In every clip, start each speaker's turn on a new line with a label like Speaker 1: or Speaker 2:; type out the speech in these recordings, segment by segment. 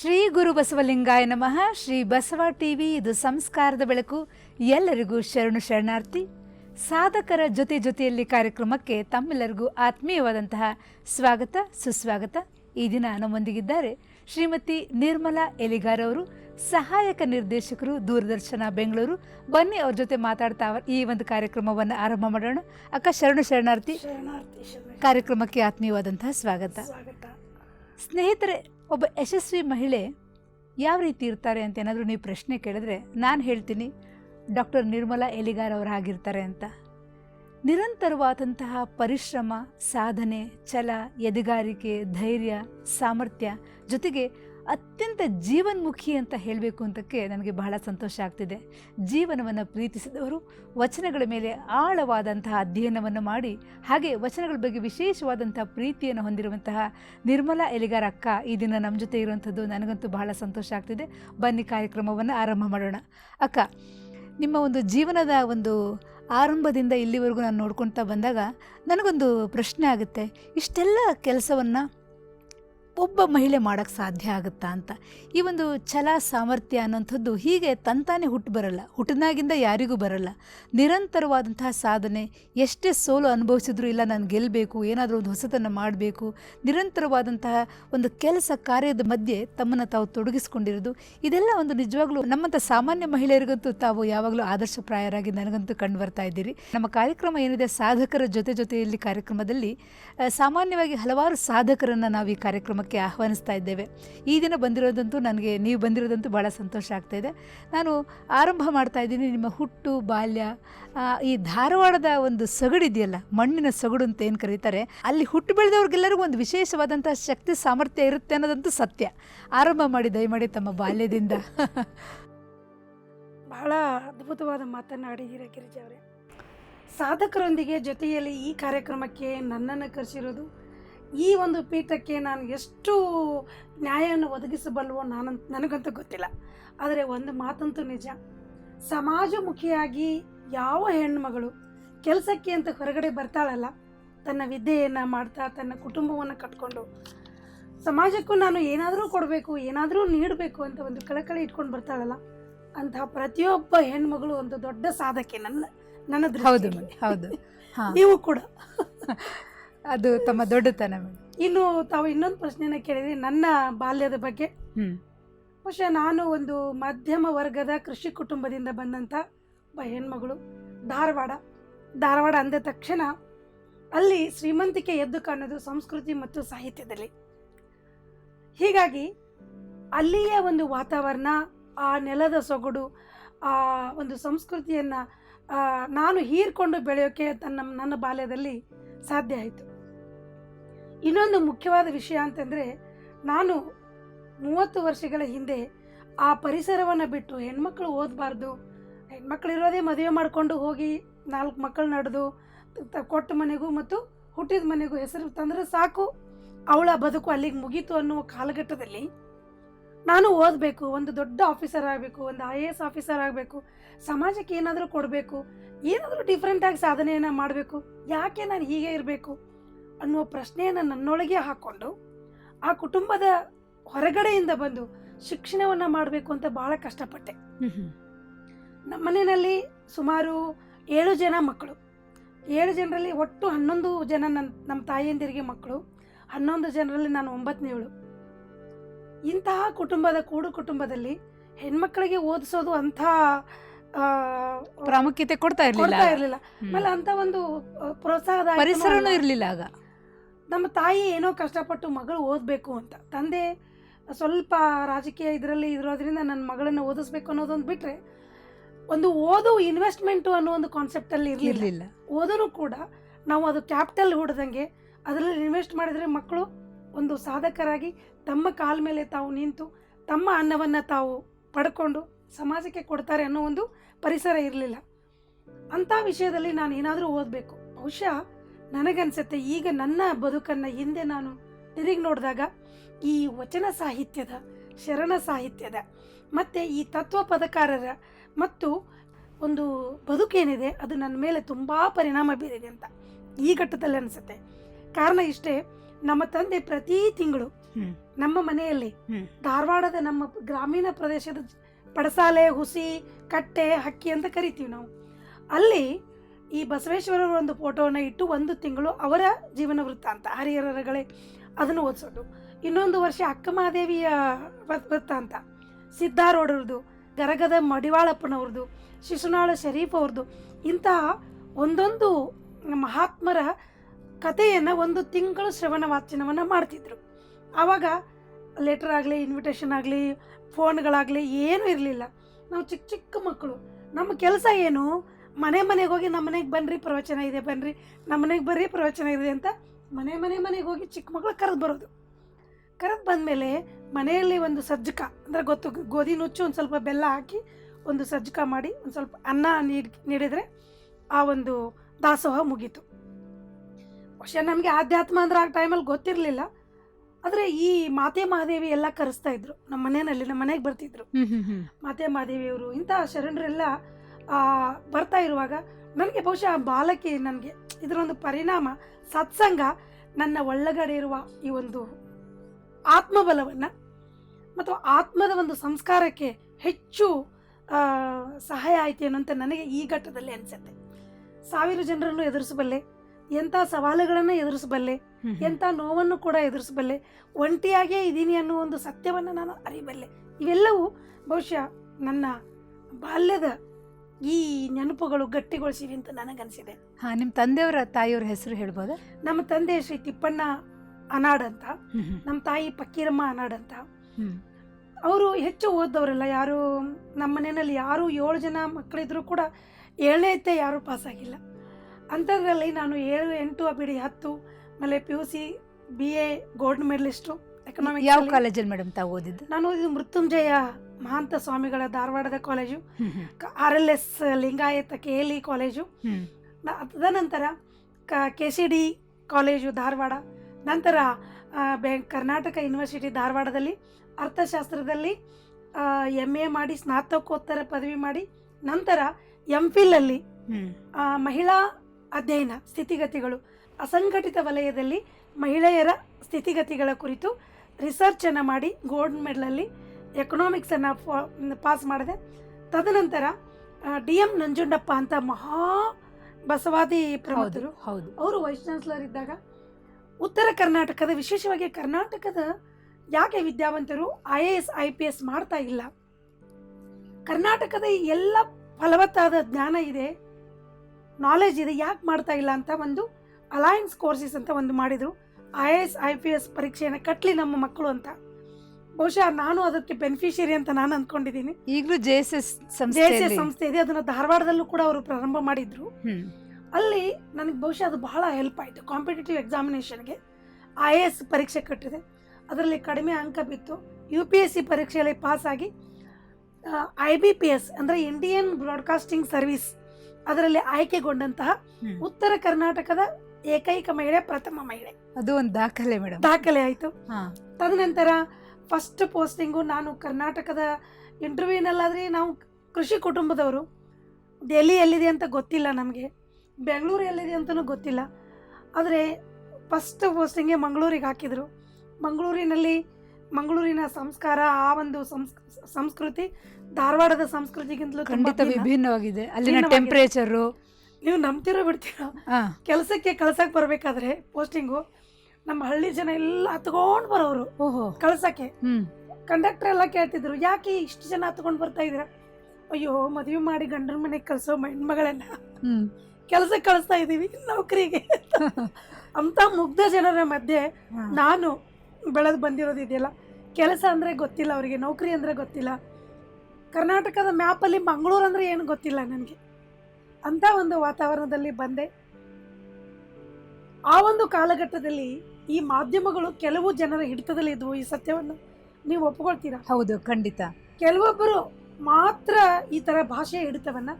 Speaker 1: ಶ್ರೀ ಗುರು ಬಸವಲಿಂಗಾಯ ನಮಃ. ಶ್ರೀ ಬಸವ ಟಿವಿ ಇದು ಸಂಸ್ಕಾರದ ಬೆಳಕು. ಎಲ್ಲರಿಗೂ ಶರಣು ಶರಣಾರ್ಥಿ. ಸಾಧಕರ ಜೊತೆ ಜೊತೆಯಲ್ಲಿ ಕಾರ್ಯಕ್ರಮಕ್ಕೆ ತಮ್ಮೆಲ್ಲರಿಗೂ ಆತ್ಮೀಯವಾದಂತಹ ಸ್ವಾಗತ ಸುಸ್ವಾಗತ. ಈ ದಿನ ನಮ್ಮೊಂದಿಗಿದ್ದಾರೆ ಶ್ರೀಮತಿ ನಿರ್ಮಲಾ ಎಲಿಗಾರ್ ಅವರು. ಸಹಾಯಕ ನಿರ್ದೇಶಕರು ದೂರದರ್ಶನ ಬೆಂಗಳೂರು. ಬನ್ನಿ ಅವ್ರ ಜೊತೆ ಮಾತಾಡ್ತಾ ಈ ಒಂದು ಕಾರ್ಯಕ್ರಮವನ್ನು ಆರಂಭ ಮಾಡೋಣ. ಅಕ್ಕ ಶರಣು ಶರಣಾರ್ಥಿ. ಕಾರ್ಯಕ್ರಮಕ್ಕೆ ಆತ್ಮೀಯವಾದಂತಹ ಸ್ವಾಗತ. ಸ್ನೇಹಿತರೆ ಒಬ್ಬ ಯಶಸ್ವಿ ಮಹಿಳೆ ಯಾವ ರೀತಿ ಇರ್ತಾರೆ ಅಂತ ಏನಾದರೂ ನೀವು ಪ್ರಶ್ನೆ ಕೇಳಿದ್ರೆ ನಾನು ಹೇಳ್ತೀನಿ. ಡಾಕ್ಟರ್ ನಿರ್ಮಲಾ ಎಲಿಗಾರ್ ಅವರು ಆಗಿರ್ತಾರೆ ಅಂತ. ನಿರಂತರವಾದಂತಹ ಪರಿಶ್ರಮ, ಸಾಧನೆ, ಛಲ, ಎದೆಗಾರಿಕೆ, ಧೈರ್ಯ, ಸಾಮರ್ಥ್ಯ ಜೊತೆಗೆ ಅತ್ಯಂತ ಜೀವನ್ಮುಖಿ ಅಂತ ಹೇಳಬೇಕು ಅಂತಕ್ಕೆ ನನಗೆ ಬಹಳ ಸಂತೋಷ ಆಗ್ತಿದೆ. ಜೀವನವನ್ನು ಪ್ರೀತಿಸಿದವರು, ವಚನಗಳ ಮೇಲೆ ಆಳವಾದಂತಹ ಅಧ್ಯಯನವನ್ನು ಮಾಡಿ, ಹಾಗೆ ವಚನಗಳ ಬಗ್ಗೆ ವಿಶೇಷವಾದಂತಹ ಪ್ರೀತಿಯನ್ನು ಹೊಂದಿರುವಂತಹ ನಿರ್ಮಲಾ ಎಲಿಗಾರ ಅಕ್ಕ ಈ ದಿನ ನಮ್ಮ ಜೊತೆ ಇರುವಂಥದ್ದು ನನಗಂತೂ ಬಹಳ ಸಂತೋಷ ಆಗ್ತಿದೆ. ಬನ್ನಿ ಕಾರ್ಯಕ್ರಮವನ್ನು ಆರಂಭ ಮಾಡೋಣ. ಅಕ್ಕ, ನಿಮ್ಮ ಒಂದು ಜೀವನದ ಒಂದು ಆರಂಭದಿಂದ ಇಲ್ಲಿವರೆಗೂ ನಾನು ನೋಡ್ಕೊಳ್ತಾ ಬಂದಾಗ ನನಗೊಂದು ಪ್ರಶ್ನೆ ಆಗುತ್ತೆ. ಇಷ್ಟೆಲ್ಲ ಕೆಲಸವನ್ನು ಒಬ್ಬ ಮಹಿಳೆ ಮಾಡೋಕ್ಕೆ ಸಾಧ್ಯ ಆಗುತ್ತಾ ಅಂತ. ಈ ಒಂದು ಛಲ ಸಾಮರ್ಥ್ಯ ಅನ್ನೋಂಥದ್ದು ಹೀಗೆ ತಂತಾನೆ ಹುಟ್ಟು ಬರಲ್ಲ. ಹುಟ್ಟಿನಾಗಿಂದ ಯಾರಿಗೂ ಬರಲ್ಲ. ನಿರಂತರವಾದಂತಹ ಸಾಧನೆ, ಎಷ್ಟೇ ಸೋಲು ಅನುಭವಿಸಿದ್ರು ಇಲ್ಲ, ನಾನು ಗೆಲ್ಲಬೇಕು ಏನಾದರೂ ಒಂದು ಹೊಸತನ್ನು ಮಾಡಬೇಕು, ನಿರಂತರವಾದಂತಹ ಒಂದು ಕೆಲಸ ಕಾರ್ಯದ ಮಧ್ಯೆ ತಮ್ಮನ್ನು ತಾವು ತೊಡಗಿಸ್ಕೊಂಡಿರೋದು, ಇದೆಲ್ಲ ಒಂದು ನಿಜವಾಗ್ಲೂ ನಮ್ಮಂಥ ಸಾಮಾನ್ಯ ಮಹಿಳೆಯರಿಗಂತೂ ತಾವು ಯಾವಾಗಲೂ ಆದರ್ಶಪ್ರಾಯರಾಗಿ ನನಗಂತೂ ಕಂಡು ಬರ್ತಾ ಇದ್ದೀರಿ. ನಮ್ಮ ಕಾರ್ಯಕ್ರಮ ಏನಿದೆ, ಸಾಧಕರ ಜೊತೆ ಜೊತೆಯಲ್ಲಿ ಕಾರ್ಯಕ್ರಮದಲ್ಲಿ ಸಾಮಾನ್ಯವಾಗಿ ಹಲವಾರು ಸಾಧಕರನ್ನು ನಾವು ಈ ಕಾರ್ಯಕ್ರಮಕ್ಕೆ ಆಹ್ವಾನಿಸ್ತಾ ಇದ್ದೇವೆ. ಈ ದಿನ ಬಂದಿರೋದಂತೂ ನನಗೆ, ನೀವು ಬಂದಿರೋದಂತೂ ಭಾಳ ಸಂತೋಷ ಆಗ್ತಾ ಇದೆ. ನಾನು ಆರಂಭ ಮಾಡ್ತಾ ಇದ್ದೀನಿ ನಿಮ್ಮ ಹುಟ್ಟು, ಬಾಲ್ಯ ಈ ಧಾರವಾಡದ ಒಂದು ಸೊಗಡಿದೆಯಲ್ಲ, ಮಣ್ಣಿನ ಸಗಡು ಅಂತ ಏನು ಕರೀತಾರೆ, ಅಲ್ಲಿ ಹುಟ್ಟು ಬೆಳೆದವ್ರಿಗೆಲ್ಲರಿಗೂ ಒಂದು ವಿಶೇಷವಾದಂಥ ಶಕ್ತಿ, ಸಾಮರ್ಥ್ಯ ಇರುತ್ತೆ ಅನ್ನೋದಂತೂ ಸತ್ಯ. ಆರಂಭ ಮಾಡಿ, ದಯಮಾಡಿ ತಮ್ಮ ಬಾಲ್ಯದಿಂದ.
Speaker 2: ಬಹಳ ಅದ್ಭುತವಾದ ಮಾತನಾಡಿದ್ದೀರ ಗಿರಿಜಾ ಅವರೇ. ಸಾಧಕರೊಂದಿಗೆ ಜೊತೆಯಲ್ಲಿ ಈ ಕಾರ್ಯಕ್ರಮಕ್ಕೆ ನನ್ನನ್ನು ಕರೆಸಿರೋದು ಈ ಒಂದು ಪೀಠಕ್ಕೆ ನಾನು ಎಷ್ಟು ನ್ಯಾಯವನ್ನು ಒದಗಿಸಬಲ್ವೋ ನಾನು ನನಗಂತೂ ಗೊತ್ತಿಲ್ಲ. ಆದರೆ ಒಂದು ಮಾತಂತೂ ನಿಜ. ಸಮಾಜಮುಖಿಯಾಗಿ ಯಾವ ಹೆಣ್ಮಗಳು ಕೆಲಸಕ್ಕೆ ಅಂತ ಹೊರಗಡೆ ಬರ್ತಾಳಲ್ಲ ತನ್ನ ವಿದ್ಯೆಯನ್ನು ಮಾಡ್ತಾ ತನ್ನ ಕುಟುಂಬವನ್ನು ಕಟ್ಕೊಂಡು ಸಮಾಜಕ್ಕೂ ನಾನು ಏನಾದರೂ ಕೊಡಬೇಕು ಏನಾದರೂ ನೀಡಬೇಕು ಅಂತ ಒಂದು ಕಳಕಳಿ ಇಟ್ಕೊಂಡು ಬರ್ತಾಳಲ್ಲ ಅಂತಹ ಪ್ರತಿಯೊಬ್ಬ ಹೆಣ್ಮಗಳು ಒಂದು ದೊಡ್ಡ ಸಾಧಕೆ ನನ್ನ ನನ್ನ
Speaker 1: ಹೌದು. ಹೌದು.
Speaker 2: ನೀವು ಕೂಡ.
Speaker 1: ಅದು ತಮ್ಮ ದೊಡ್ಡತನ ಮೇಡಮ್.
Speaker 2: ಇನ್ನು ತಾವು ಇನ್ನೊಂದು ಪ್ರಶ್ನೆನ ಕೇಳಿದ್ರಿ ನನ್ನ ಬಾಲ್ಯದ ಬಗ್ಗೆ. ಬಹುಶಃ ನಾನು ಒಂದು ಮಧ್ಯಮ ವರ್ಗದ ಕೃಷಿ ಕುಟುಂಬದಿಂದ ಬಂದಂಥ ಒಬ್ಬ ಹೆಣ್ಮಗಳು. ಧಾರವಾಡ. ಧಾರವಾಡ ಅಂದ ತಕ್ಷಣ ಅಲ್ಲಿ ಶ್ರೀಮಂತಿಕೆ ಎದ್ದು ಕಾಣೋದು ಸಂಸ್ಕೃತಿ ಮತ್ತು ಸಾಹಿತ್ಯದಲ್ಲಿ. ಹೀಗಾಗಿ ಅಲ್ಲಿಯ ಒಂದು ವಾತಾವರಣ ಆ ನೆಲದ ಸೊಗಡು ಆ ಒಂದು ಸಂಸ್ಕೃತಿಯನ್ನು ನಾನು ಹೀರ್ಕೊಂಡು ಬೆಳೆಯೋಕ್ಕೆ ತನ್ನ ನನ್ನ ಬಾಲ್ಯದಲ್ಲಿ ಸಾಧ್ಯ ಆಯಿತು. ಇನ್ನೊಂದು ಮುಖ್ಯವಾದ ವಿಷಯ ಅಂತಂದರೆ, ನಾನು ಮೂವತ್ತು ವರ್ಷಗಳ ಹಿಂದೆ ಆ ಪರಿಸರವನ್ನು ಬಿಟ್ಟು ಹೆಣ್ಮಕ್ಳು ಓದಬಾರ್ದು, ಹೆಣ್ಮಕ್ಳು ಇರೋದೇ ಮದುವೆ ಮಾಡಿಕೊಂಡು ಹೋಗಿ ನಾಲ್ಕು ಮಕ್ಕಳು ನಡೆದು ಕೊಟ್ಟ ಮನೆಗೂ ಮತ್ತು ಹುಟ್ಟಿದ ಮನೆಗೂ ಹೆಸರು ತಂದರೆ ಸಾಕು. ಅವಳ ಬದುಕು ಅಲ್ಲಿಗೆ ಮುಗೀತು ಅನ್ನುವ ಕಾಲಘಟ್ಟದಲ್ಲಿ ನಾನು ಓದಬೇಕು, ಒಂದು ದೊಡ್ಡ ಆಫೀಸರ್ ಆಗಬೇಕು, ಒಂದು ಐ ಎ ಎಸ್ ಆಫೀಸರ್ ಆಗಬೇಕು, ಸಮಾಜಕ್ಕೆ ಏನಾದರೂ ಕೊಡಬೇಕು, ಏನಾದರೂ ಡಿಫ್ರೆಂಟಾಗಿ ಸಾಧನೆಯನ್ನು ಮಾಡಬೇಕು, ಯಾಕೆ ನಾನು ಹೀಗೆ ಇರಬೇಕು? ಅನ್ನುವ ಪ್ರಶ್ನೆಯನ್ನು ನನ್ನೊಳಗೆ ಹಾಕ್ಕೊಂಡು ಆ ಕುಟುಂಬದ ಹೊರಗಡೆಯಿಂದ ಬಂದು ಶಿಕ್ಷಣವನ್ನು ಮಾಡಬೇಕು ಅಂತ ಭಾಳ ಕಷ್ಟಪಟ್ಟೆ. ನಮ್ಮ ಮನೆಯಲ್ಲಿ ಸುಮಾರು ಏಳು ಜನ ಮಕ್ಕಳು. ಏಳು ಜನರಲ್ಲಿ ಒಟ್ಟು ಹನ್ನೊಂದು ಜನ ನನ್ನ ನಮ್ಮ ತಾಯಿಯಂದಿರಿಗೆ ಮಕ್ಕಳು ಹನ್ನೊಂದು ಜನರಲ್ಲಿ ನಾನು ಒಂಬತ್ತನೇಳು. ಇಂತಹ ಕುಟುಂಬದ ಕೂಡು ಕುಟುಂಬದಲ್ಲಿ ಹೆಣ್ಮಕ್ಳಿಗೆ ಓದಿಸೋದು ಅಂಥ
Speaker 1: ಪ್ರಾಮುಖ್ಯತೆ ಕೊಡ್ತಾ ಇರಲಿಲ್ಲ
Speaker 2: ಇರಲಿಲ್ಲ. ಆಮೇಲೆ ಅಂತ ಒಂದು ಪ್ರೋತ್ಸಾಹದ
Speaker 1: ಪರಿಸರನೂ ಇರಲಿಲ್ಲ ಆಗ?
Speaker 2: ನಮ್ಮ ತಾಯಿ ಏನೋ ಕಷ್ಟಪಟ್ಟು ಮಗಳು ಓದಬೇಕು ಅಂತ. ತಂದೆ ಸ್ವಲ್ಪ ರಾಜಕೀಯ ಇದರಲ್ಲಿ ಇರೋದ್ರಿಂದ ನನ್ನ ಮಗಳನ್ನು ಓದಿಸ್ಬೇಕು ಅನ್ನೋದೊಂದು ಬಿಟ್ಟರೆ ಒಂದು ಓದು ಇನ್ವೆಸ್ಟ್ಮೆಂಟು ಅನ್ನೋ ಒಂದು ಕಾನ್ಸೆಪ್ಟಲ್ಲಿ ಇರಲಿಲ್ಲ.
Speaker 1: ಇರ್ಲಿಲ್ಲ.
Speaker 2: ಓದರೂ ಕೂಡ ನಾವು ಅದು ಕ್ಯಾಪಿಟಲ್ ಹೊಡೆದಂಗೆ ಅದರಲ್ಲಿ ಇನ್ವೆಸ್ಟ್ ಮಾಡಿದರೆ ಮಕ್ಕಳು ಒಂದು ಸಾಧಕರಾಗಿ ತಮ್ಮ ಕಾಲ ಮೇಲೆ ತಾವು ನಿಂತು ತಮ್ಮ ಅನ್ನವನ್ನು ತಾವು ಪಡ್ಕೊಂಡು ಸಮಾಜಕ್ಕೆ ಕೊಡ್ತಾರೆ ಅನ್ನೋ ಒಂದು ಪರಿಸರ ಇರಲಿಲ್ಲ. ಅಂಥ ವಿಷಯದಲ್ಲಿ ನಾನು ಏನಾದರೂ ಓದಬೇಕು. ಬಹುಶಃ ನನಗನ್ಸುತ್ತೆ ಈಗ ನನ್ನ ಬದುಕನ್ನು ಹಿಂದೆ ನಾನು ತಿರುಗಿ ನೋಡಿದಾಗ ಈ ವಚನ ಸಾಹಿತ್ಯದ ಶರಣ ಸಾಹಿತ್ಯದ ಮತ್ತು ಈ ತತ್ವ ಪದಕಾರರ ಮತ್ತು ಒಂದು ಬದುಕೇನಿದೆ ಅದು ನನ್ನ ಮೇಲೆ ತುಂಬ ಪರಿಣಾಮ ಬೀರಿದೆ ಅಂತ ಈ ಘಟ್ಟದಲ್ಲಿ ಅನಿಸುತ್ತೆ. ಕಾರಣ ಇಷ್ಟೇ ನಮ್ಮ ತಂದೆ ಪ್ರತಿ ತಿಂಗಳು ನಮ್ಮ ಮನೆಯಲ್ಲಿ. ಧಾರವಾಡದ ನಮ್ಮ ಗ್ರಾಮೀಣ ಪ್ರದೇಶದ ಪಡಸಾಲೆ ಹುಸಿ ಕಟ್ಟೆ ಹಕ್ಕಿ ಅಂತ ಕರಿತೀವಿ ನಾವು. ಅಲ್ಲಿ ಈ ಬಸವೇಶ್ವರರ ಒಂದು ಫೋಟೋವನ್ನು ಇಟ್ಟು ಒಂದು ತಿಂಗಳು ಅವರ ಜೀವನ ವೃತ್ತಾಂತ ಹರಿಹರಗಳೇ ಅದನ್ನು ಓದಿಸೋದು. ಇನ್ನೊಂದು ವರ್ಷ ಅಕ್ಕಮಹಾದೇವಿಯ ವೃತ್ತಾಂತ ಸಿದ್ಧಾರೂಢರದು ಗರಗದ ಮಡಿವಾಳಪ್ಪನವ್ರದ್ದು ಶಿಶುನಾಳ ಶರೀಫ್ ಅವ್ರದ್ದು ಇಂತಹ ಒಂದೊಂದು ಮಹಾತ್ಮರ ಕಥೆಯನ್ನು ಒಂದು ತಿಂಗಳು ಶ್ರವಣ ವಾಚನವನ್ನು ಮಾಡ್ತಿದ್ರು. ಆವಾಗ ಲೆಟರ್ ಆಗಲಿ ಇನ್ವಿಟೇಷನ್ ಆಗಲಿ ಫೋನ್ಗಳಾಗಲಿ ಏನೂ ಇರಲಿಲ್ಲ. ನಾವು ಚಿಕ್ಕ ಚಿಕ್ಕ ಮಕ್ಕಳು. ನಮ್ಮ ಕೆಲಸ ಏನು? ಮನೆ ಮನೆಗೆ ಹೋಗಿ ನಮ್ಮ ಮನೆಗೆ ಬನ್ನಿರಿ ಪ್ರವಚನ ಇದೆ ಬನ್ನಿರಿ ನಮ್ಮ ಮನೆಗೆ ಬರ್ರಿ ಪ್ರವಚನ ಇದೆ ಅಂತ ಮನೆ ಮನೆ ಮನೆಗೆ ಹೋಗಿ ಚಿಕ್ಕ ಮಕ್ಕಳು ಕರೆದು ಬರೋದು. ಕರೆದು ಬಂದಮೇಲೆ ಮನೆಯಲ್ಲಿ ಒಂದು ಸಜ್ಜಕ ಅಂದರೆ ಗೊತ್ತು ಗೋಧಿ ನುಚ್ಚು ಒಂದು ಸ್ವಲ್ಪ ಬೆಲ್ಲ ಹಾಕಿ ಒಂದು ಸಜ್ಜಕ ಮಾಡಿ ಒಂದು ಸ್ವಲ್ಪ ಅನ್ನ ನೀಡಿ ನೀಡಿದರೆ ಆ ಒಂದು ದಾಸೋಹ ಮುಗೀತು. ಬಹುಶಃ ನಮಗೆ ಆಧ್ಯಾತ್ಮ ಅಂದ್ರೆ ಆ ಟೈಮಲ್ಲಿ ಗೊತ್ತಿರಲಿಲ್ಲ ಆದರೆ ಈ ಮಾತೆ ಮಹಾದೇವಿ ಎಲ್ಲ ಕರೆಸ್ತಾ ಇದ್ರು ನಮ್ಮ ಮನೆಯಲ್ಲಿ ನಮ್ಮ ಮನೆಗೆ ಬರ್ತಿದ್ರು. ಮಾತೆ ಮಹಾದೇವಿಯವರು ಇಂಥ ಶರಣರೆಲ್ಲ ಬರ್ತಾ ಇರುವಾಗ ನನಗೆ ಬಹುಶಃ ಆ ಬಾಲಕಿ ನನಗೆ ಇದರೊಂದು ಪರಿಣಾಮ ಸತ್ಸಂಗ ನನ್ನ ಒಳಗಡೆ ಇರುವ ಈ ಒಂದು ಆತ್ಮಬಲವನ್ನು ಮತ್ತು ಆತ್ಮದ ಒಂದು ಸಂಸ್ಕಾರಕ್ಕೆ ಹೆಚ್ಚು ಸಹಾಯ ಆಯಿತು ಅಂತ ನನಗೆ ಈ ಘಟ್ಟದಲ್ಲಿ ಅನಿಸುತ್ತೆ ಸಾವಿರ ಜನರನ್ನು ಎದುರಿಸಬಲ್ಲೆ ಎಂಥ ಸವಾಲುಗಳನ್ನು ಎದುರಿಸಬಲ್ಲೆ. ಎಂಥ ನೋವನ್ನು ಕೂಡ ಎದುರಿಸಬಲ್ಲೆ ಒಂಟಿಯಾಗಿಯೇ ಇದ್ದೀನಿ ಅನ್ನೋ ಒಂದು ಸತ್ಯವನ್ನು ನಾನು ಅರಿಬಲ್ಲೆ ಇವೆಲ್ಲವೂ ಬಹುಶಃ ನನ್ನ ಬಾಲ್ಯದ ಈ ನೆನಪುಗಳು ಗಟ್ಟಿಗೊಳಿಸಿವೆ ಅಂತ ನನಗನ್ಸಿದೆ.
Speaker 1: ಹಾ ನಿಮ್ ತಂದೆಯವರ ತಾಯಿಯವರ ಹೆಸರು ಹೇಳ್ಬೋದಾ?
Speaker 2: ನಮ್ಮ ತಂದೆ ಶ್ರೀ ತಿಪ್ಪಣ್ಣ ಅನಾಡ್ ಅಂತ. ನಮ್ಮ ತಾಯಿ ಪಕ್ಕೀರಮ್ಮ ಅನಾಡ್ ಅಂತ. ಅವರು ಹೆಚ್ಚು ಓದ್ದವರಲ್ಲ ಯಾರು ನಮ್ಮ ಮನೆಯಲ್ಲಿ ಯಾರು ಏಳು ಜನ ಮಕ್ಕಳಿದ್ರು ಕೂಡ ಏಳನೇ ಇತ್ತೆ ಯಾರೂ ಪಾಸಾಗಿಲ್ಲ ಅಂಥದ್ರಲ್ಲಿ ನಾನು ಏಳು ಎಂಟು ಬಿಡಿ ಹತ್ತು ಆಮೇಲೆ P U C B A gold medalist
Speaker 1: ಯಾವ
Speaker 2: ಎಕನಾಮಿಕ್ಸ್
Speaker 1: ಕಾಲೇಜಲ್ಲಿ ಮೇಡಮ್ ತಾವು ಓದಿದ್ದು
Speaker 2: ನಾನು ಓದಿದ್ದು ಮೃತ್ಯುಂಜಯ ಮಹಾಂತ ಸ್ವಾಮಿಗಳ ಧಾರವಾಡದ college. R L S Lingayat K L E college ತದನಂತರ ಕ ಸಿ ಡಿ ಕಾಲೇಜು ಧಾರವಾಡ ನಂತರ ಬೆ ಕರ್ನಾಟಕ ಯೂನಿವರ್ಸಿಟಿ ಧಾರವಾಡದಲ್ಲಿ ಅರ್ಥಶಾಸ್ತ್ರದಲ್ಲಿ ಎಂ ಎ ಮಾಡಿ ಸ್ನಾತಕೋತ್ತರ ಪದವಿ ಮಾಡಿ ನಂತರ ಎಂ ಫಿಲಲ್ಲಿ
Speaker 1: ಹ್ಮ್.
Speaker 2: ಮಹಿಳಾ ಅಧ್ಯಯನ ಸ್ಥಿತಿಗತಿಗಳು ಅಸಂಘಟಿತ ವಲಯದಲ್ಲಿ ಮಹಿಳೆಯರ ಸ್ಥಿತಿಗತಿಗಳ ಕುರಿತು ರಿಸರ್ಚನ್ನು ಮಾಡಿ ಗೋಲ್ಡ್ ಮೆಡಲಲ್ಲಿ ಎಕನಾಮಿಕ್ಸನ್ನು ಪಾಸ್ ಮಾಡಿದೆ. ತದನಂತರ ಡಿ ಎಂ ನಂಜುಂಡಪ್ಪ ಅಂತ ಮಹಾ ಬಸವಾದಿ ಪ್ರಮುಖರು
Speaker 1: ಹೌದು
Speaker 2: ಅವರು ವೈಸ್ ಚಾನ್ಸಲರ್ ಇದ್ದಾಗ ಉತ್ತರ ಕರ್ನಾಟಕದ ವಿಶೇಷವಾಗಿ ಕರ್ನಾಟಕದ ಯಾಕೆ ವಿದ್ಯಾವಂತರು I A S I P S ಮಾಡ್ತಾ ಇಲ್ಲ? ಕರ್ನಾಟಕದ ಎಲ್ಲ ಫಲವತ್ತಾದ ಜ್ಞಾನ ಇದೆ ನಾಲೆಜ್ ಇದೆ ಯಾಕೆ ಮಾಡ್ತಾ ಇಲ್ಲ ಅಂತ ಒಂದು ಅಲಯನ್ಸ್ ಕೋರ್ಸಸ್ ಅಂತ ಒಂದು ಮಾಡಿದರು. I A S I P S ಪರೀಕ್ಷೆಯನ್ನು ಕಟ್ಟಲಿ ನಮ್ಮ ಮಕ್ಕಳು ಅಂತ. ಬಹುಶಃ ನಾನು ಅದಕ್ಕೆ ಬೆನಿಫಿಷಿಯರಿ ಅಂತ ನಾನು ಅಂದ್ಕೊಂಡಿದ್ದೀನಿ.
Speaker 1: ಈಗಲೂ J S S
Speaker 2: J S S ಸಂಸ್ಥೆ ಇದೆ ಅದನ್ನು ಧಾರವಾಡದಲ್ಲೂ ಕೂಡ ಅವರು ಪ್ರಾರಂಭ ಮಾಡಿದ್ರು. ಅಲ್ಲಿ ನನಗೆ ಬಹುಶಃ ಅದು ಬಹಳ ಹೆಲ್ಪ್ ಆಯಿತು. ಕಾಂಪಿಟೇಟಿವ್ ಎಕ್ಸಾಮಿನೇಷನ್ಗೆ ಐ ಎ ಎಸ್ ಪರೀಕ್ಷೆ ಕಟ್ಟಿದೆ. ಅದರಲ್ಲಿ ಕಡಿಮೆ ಅಂಕ ಬಿತ್ತು. ಯು ಪಿ ಎಸ್ ಸಿ ಪರೀಕ್ಷೆಯಲ್ಲಿ ಪಾಸಾಗಿ ಐ ಬಿ ಪಿ ಎಸ್ ಅಂದರೆ ಇಂಡಿಯನ್ ಬ್ರಾಡ್ಕಾಸ್ಟಿಂಗ್ ಸರ್ವಿಸ್ ಅದರಲ್ಲಿ ಆಯ್ಕೆಗೊಂಡಂತಹ ಉತ್ತರ ಕರ್ನಾಟಕದ ಏಕೈಕ ಮಹಿಳೆ ಪ್ರಥಮ ಮಹಿಳೆ.
Speaker 1: ಅದು ಒಂದು ದಾಖಲೆ ಮೇಡಮ್
Speaker 2: ದಾಖಲೆ ಆಯಿತು. ತದನಂತರ ಫಸ್ಟ್ ಪೋಸ್ಟಿಂಗು ನಾನು ಕರ್ನಾಟಕದ ಇಂಟರ್ವ್ಯೂನಲ್ಲಾದರೆ ನಾವು ಕೃಷಿ ಕುಟುಂಬದವರು. ಡೆಲ್ಲಿ ಎಲ್ಲಿದೆ ಅಂತ ಗೊತ್ತಿಲ್ಲ ನಮಗೆ. ಬೆಂಗಳೂರು ಎಲ್ಲಿದೆ ಅಂತಲೂ ಗೊತ್ತಿಲ್ಲ. ಆದರೆ ಫಸ್ಟ್ ಪೋಸ್ಟಿಂಗೆ ಮಂಗಳೂರಿಗೆ ಹಾಕಿದರು. ಮಂಗಳೂರಿನಲ್ಲಿ ಮಂಗಳೂರಿನ ಸಂಸ್ಕಾರ ಆ ಒಂದು ಸಂಸ್ ಸಂಸ್ಕೃತಿ ಧಾರವಾಡದ ಸಂಸ್ಕೃತಿಗಿಂತಲೂ
Speaker 1: ಖಂಡಿತ ವಿಭಿನ್ನವಾಗಿದೆ. ಅಲ್ಲಿನ ಟೆಂಪರೇಚರು
Speaker 2: ನೀವು ನಂಬ್ತಿರೋ ಬಿಡ್ತೀರೋ. ಕೆಲಸಕ್ಕೆ ಕಳ್ಸಕ್ ಬರಬೇಕಾದ್ರೆ ಪೋಸ್ಟಿಂಗು ನಮ್ಮ ಹಳ್ಳಿ ಜನ ಎಲ್ಲ ಹತ್ಕೊಂಡು ಬರೋರು
Speaker 1: ಓಹೋ.
Speaker 2: ಕಳ್ಸಕ್ಕೆ. ಕಂಡಕ್ಟರ್ ಎಲ್ಲ ಕೇಳ್ತಿದ್ರು ಯಾಕೆ ಇಷ್ಟು ಜನ ಹತ್ಕೊಂಡು ಬರ್ತಾ ಇದ್ದೀರಾ? ಅಯ್ಯೋ ಮದುವೆ ಮಾಡಿ ಗಂಡನ ಮನೆಗೆ ಕಳಿಸೋ ಹೆಣ್ಮಗಳನ್ನ. ಕೆಲಸಕ್ಕೆ ಕಳಿಸ್ತಾ ಇದ್ದೀವಿ ನೌಕರಿಗೆ ಅಂತ. ಮುಗ್ಧ ಜನರ ಮಧ್ಯೆ ನಾನು ಬೆಳೆದು ಬಂದಿರೋದು ಇದೆಯಲ್ಲ ಕೆಲಸ ಅಂದರೆ ಗೊತ್ತಿಲ್ಲ ಅವರಿಗೆ ನೌಕರಿ ಅಂದರೆ ಗೊತ್ತಿಲ್ಲ. ಕರ್ನಾಟಕದ ಮ್ಯಾಪಲ್ಲಿ ಮಂಗಳೂರು ಅಂದರೆ ಏನು ಗೊತ್ತಿಲ್ಲ ನನಗೆ. ಅಂಥ ಒಂದು ವಾತಾವರಣದಲ್ಲಿ ಬಂದೆ. ಆ ಒಂದು ಕಾಲಘಟ್ಟದಲ್ಲಿ ಈ ಮಾಧ್ಯಮಗಳು ಕೆಲವು ಜನರ ಹಿಡಿತದಲ್ಲಿ ಇದ್ವು ಈ ಸತ್ಯವನ್ನು ನೀವು ಒಪ್ಕೊಳ್ತೀರಾ?
Speaker 1: ಹೌದು ಖಂಡಿತ.
Speaker 2: ಕೆಲವೊಬ್ಬರು ಮಾತ್ರ ಈ ತರ ಭಾಷೆಯ ಹಿಡಿತವನ್ನ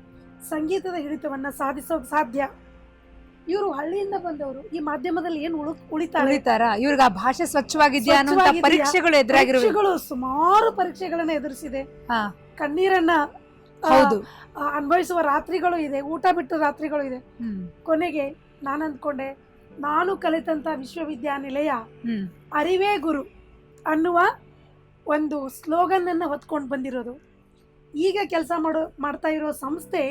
Speaker 2: ಸಂಗೀತದ ಹಿಡಿತವನ್ನ ಸಾಧಿಸೋಕೆ ಸಾಧ್ಯ. ಇವರು ಹಳ್ಳಿಯಿಂದ ಬಂದವರು ಈ ಮಾಧ್ಯಮದಲ್ಲಿ ಏನು ಉಳು ಉಳಿತಾರೆ?
Speaker 1: ಇವ್ರಿಗೆ ಆ ಭಾಷೆ ಸ್ವಚ್ಛವಾಗಿದೆಯಾ ಅನ್ನುವಂತ ಪರೀಕ್ಷೆಗಳು ಎದುರಾಗಿರುವ
Speaker 2: ಪರೀಕ್ಷೆಗಳು ಸುಮಾರು ಪರೀಕ್ಷೆಗಳನ್ನ ಎದುರಿಸಿದೆ. ಕಣ್ಣೀರನ್ನ ಅನ್ಭವಿಸುವ ರಾತ್ರಿಗಳು ಇದೆ ಊಟ ಬಿಟ್ಟು ರಾತ್ರಿಗಳು ಇದೆ. ಕೊನೆಗೆ ನಾನು ಅಂದ್ಕೊಂಡೆ ನಾನು ಕಲಿತಂತ ವಿಶ್ವವಿದ್ಯಾನಿಲಯ ಅರಿವೇ ಗುರು ಅನ್ನುವ ಒಂದು ಸ್ಲೋಗನ್ ಅನ್ನು ಹೊತ್ಕೊಂಡು ಬಂದಿರೋದು. ಈಗ ಕೆಲಸ ಮಾಡೋ ಮಾಡ್ತಾ ಇರೋ ಸಂಸ್ಥೆ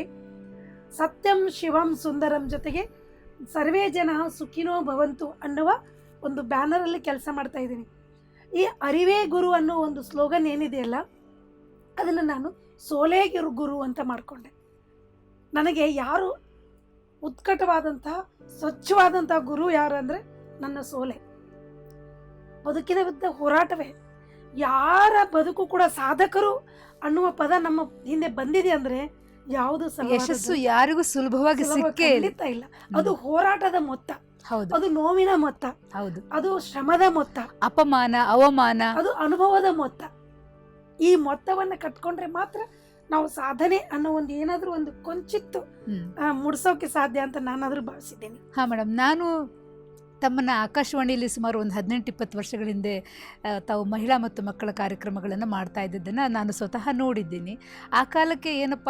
Speaker 2: ಸತ್ಯಂ ಶಿವಂ ಸುಂದರಂ ಜೊತೆಗೆ ಸರ್ವೇ ಜನ ಸುಖಿನೋ ಭವಂತು ಅನ್ನುವ ಒಂದು ಬ್ಯಾನರಲ್ಲಿ ಕೆಲಸ ಮಾಡ್ತಾ ಇದ್ದೀನಿ. ಈ ಅರಿವೇ ಗುರು ಅನ್ನೋ ಒಂದು ಸ್ಲೋಗನ್ ಏನಿದೆಯಲ್ಲ ಅದನ್ನು ನಾನು ಸೋಲೇ ಗುರು ಅಂತ ಮಾಡಿಕೊಂಡೆ. ನನಗೆ ಯಾರು ಉತ್ಕಟವಾದಂತಹ ಸ್ವಚ್ಛವಾದಂತಹ ಗುರು ಯಾರು ಅಂದರೆ ನನ್ನ ಸೋಲೆ. ಬದುಕಿನ ವಿರುದ್ಧ ಹೋರಾಟವೇ. ಯಾರ ಬದುಕು ಕೂಡ ಸಾಧಕರು ಅನ್ನುವ ಪದ ನಮ್ಮ ಹಿಂದೆ ಬಂದಿದೆ ಅಂದ್ರೆ ಯಾವುದು
Speaker 1: ಯಶಸ್ಸು ಯಾರಿಗೂ ಸುಲಭವಾಗಿ
Speaker 2: ಖಂಡಿತ ಇಲ್ಲ. ಅದು ಹೋರಾಟದ ಮೊತ್ತ.
Speaker 1: ಹೌದು.
Speaker 2: ಅದು ನೋವಿನ ಮೊತ್ತ.
Speaker 1: ಹೌದು.
Speaker 2: ಅದು ಶ್ರಮದ ಮೊತ್ತ.
Speaker 1: ಅಪಮಾನ ಅವಮಾನ.
Speaker 2: ಅದು ಅನುಭವದ ಮೊತ್ತ. ಈ ಮೊತ್ತವನ್ನು ಕಟ್ಕೊಂಡ್ರೆ ಮಾತ್ರ ನಾವು ಸಾಧನೆ ಅನ್ನೋ ಒಂದು ಏನಾದರೂ ಒಂದು ಕೊಂಚಿತ್ತು ಮುಡ್ಸೋಕೆ ಸಾಧ್ಯ ಅಂತ ನಾನಾದರೂ ಭಾವಿಸಿದ್ದೇನೆ.
Speaker 1: ಹಾಂ ಮೇಡಮ್ ನಾನು ತಮ್ಮನ್ನು ಆಕಾಶವಾಣಿಯಲ್ಲಿ ಸುಮಾರು ಒಂದು ಹದಿನೆಂಟು, ಇಪ್ಪತ್ತು ವರ್ಷಗಳ ಹಿಂದೆ ತಾವು ಮಹಿಳಾ ಮತ್ತು ಮಕ್ಕಳ ಕಾರ್ಯಕ್ರಮಗಳನ್ನು ಮಾಡ್ತಾ ಇದ್ದದ್ದನ್ನು ನಾನು ಸ್ವತಃ ನೋಡಿದ್ದೀನಿ. ಆ ಕಾಲಕ್ಕೆ ಏನಪ್ಪ,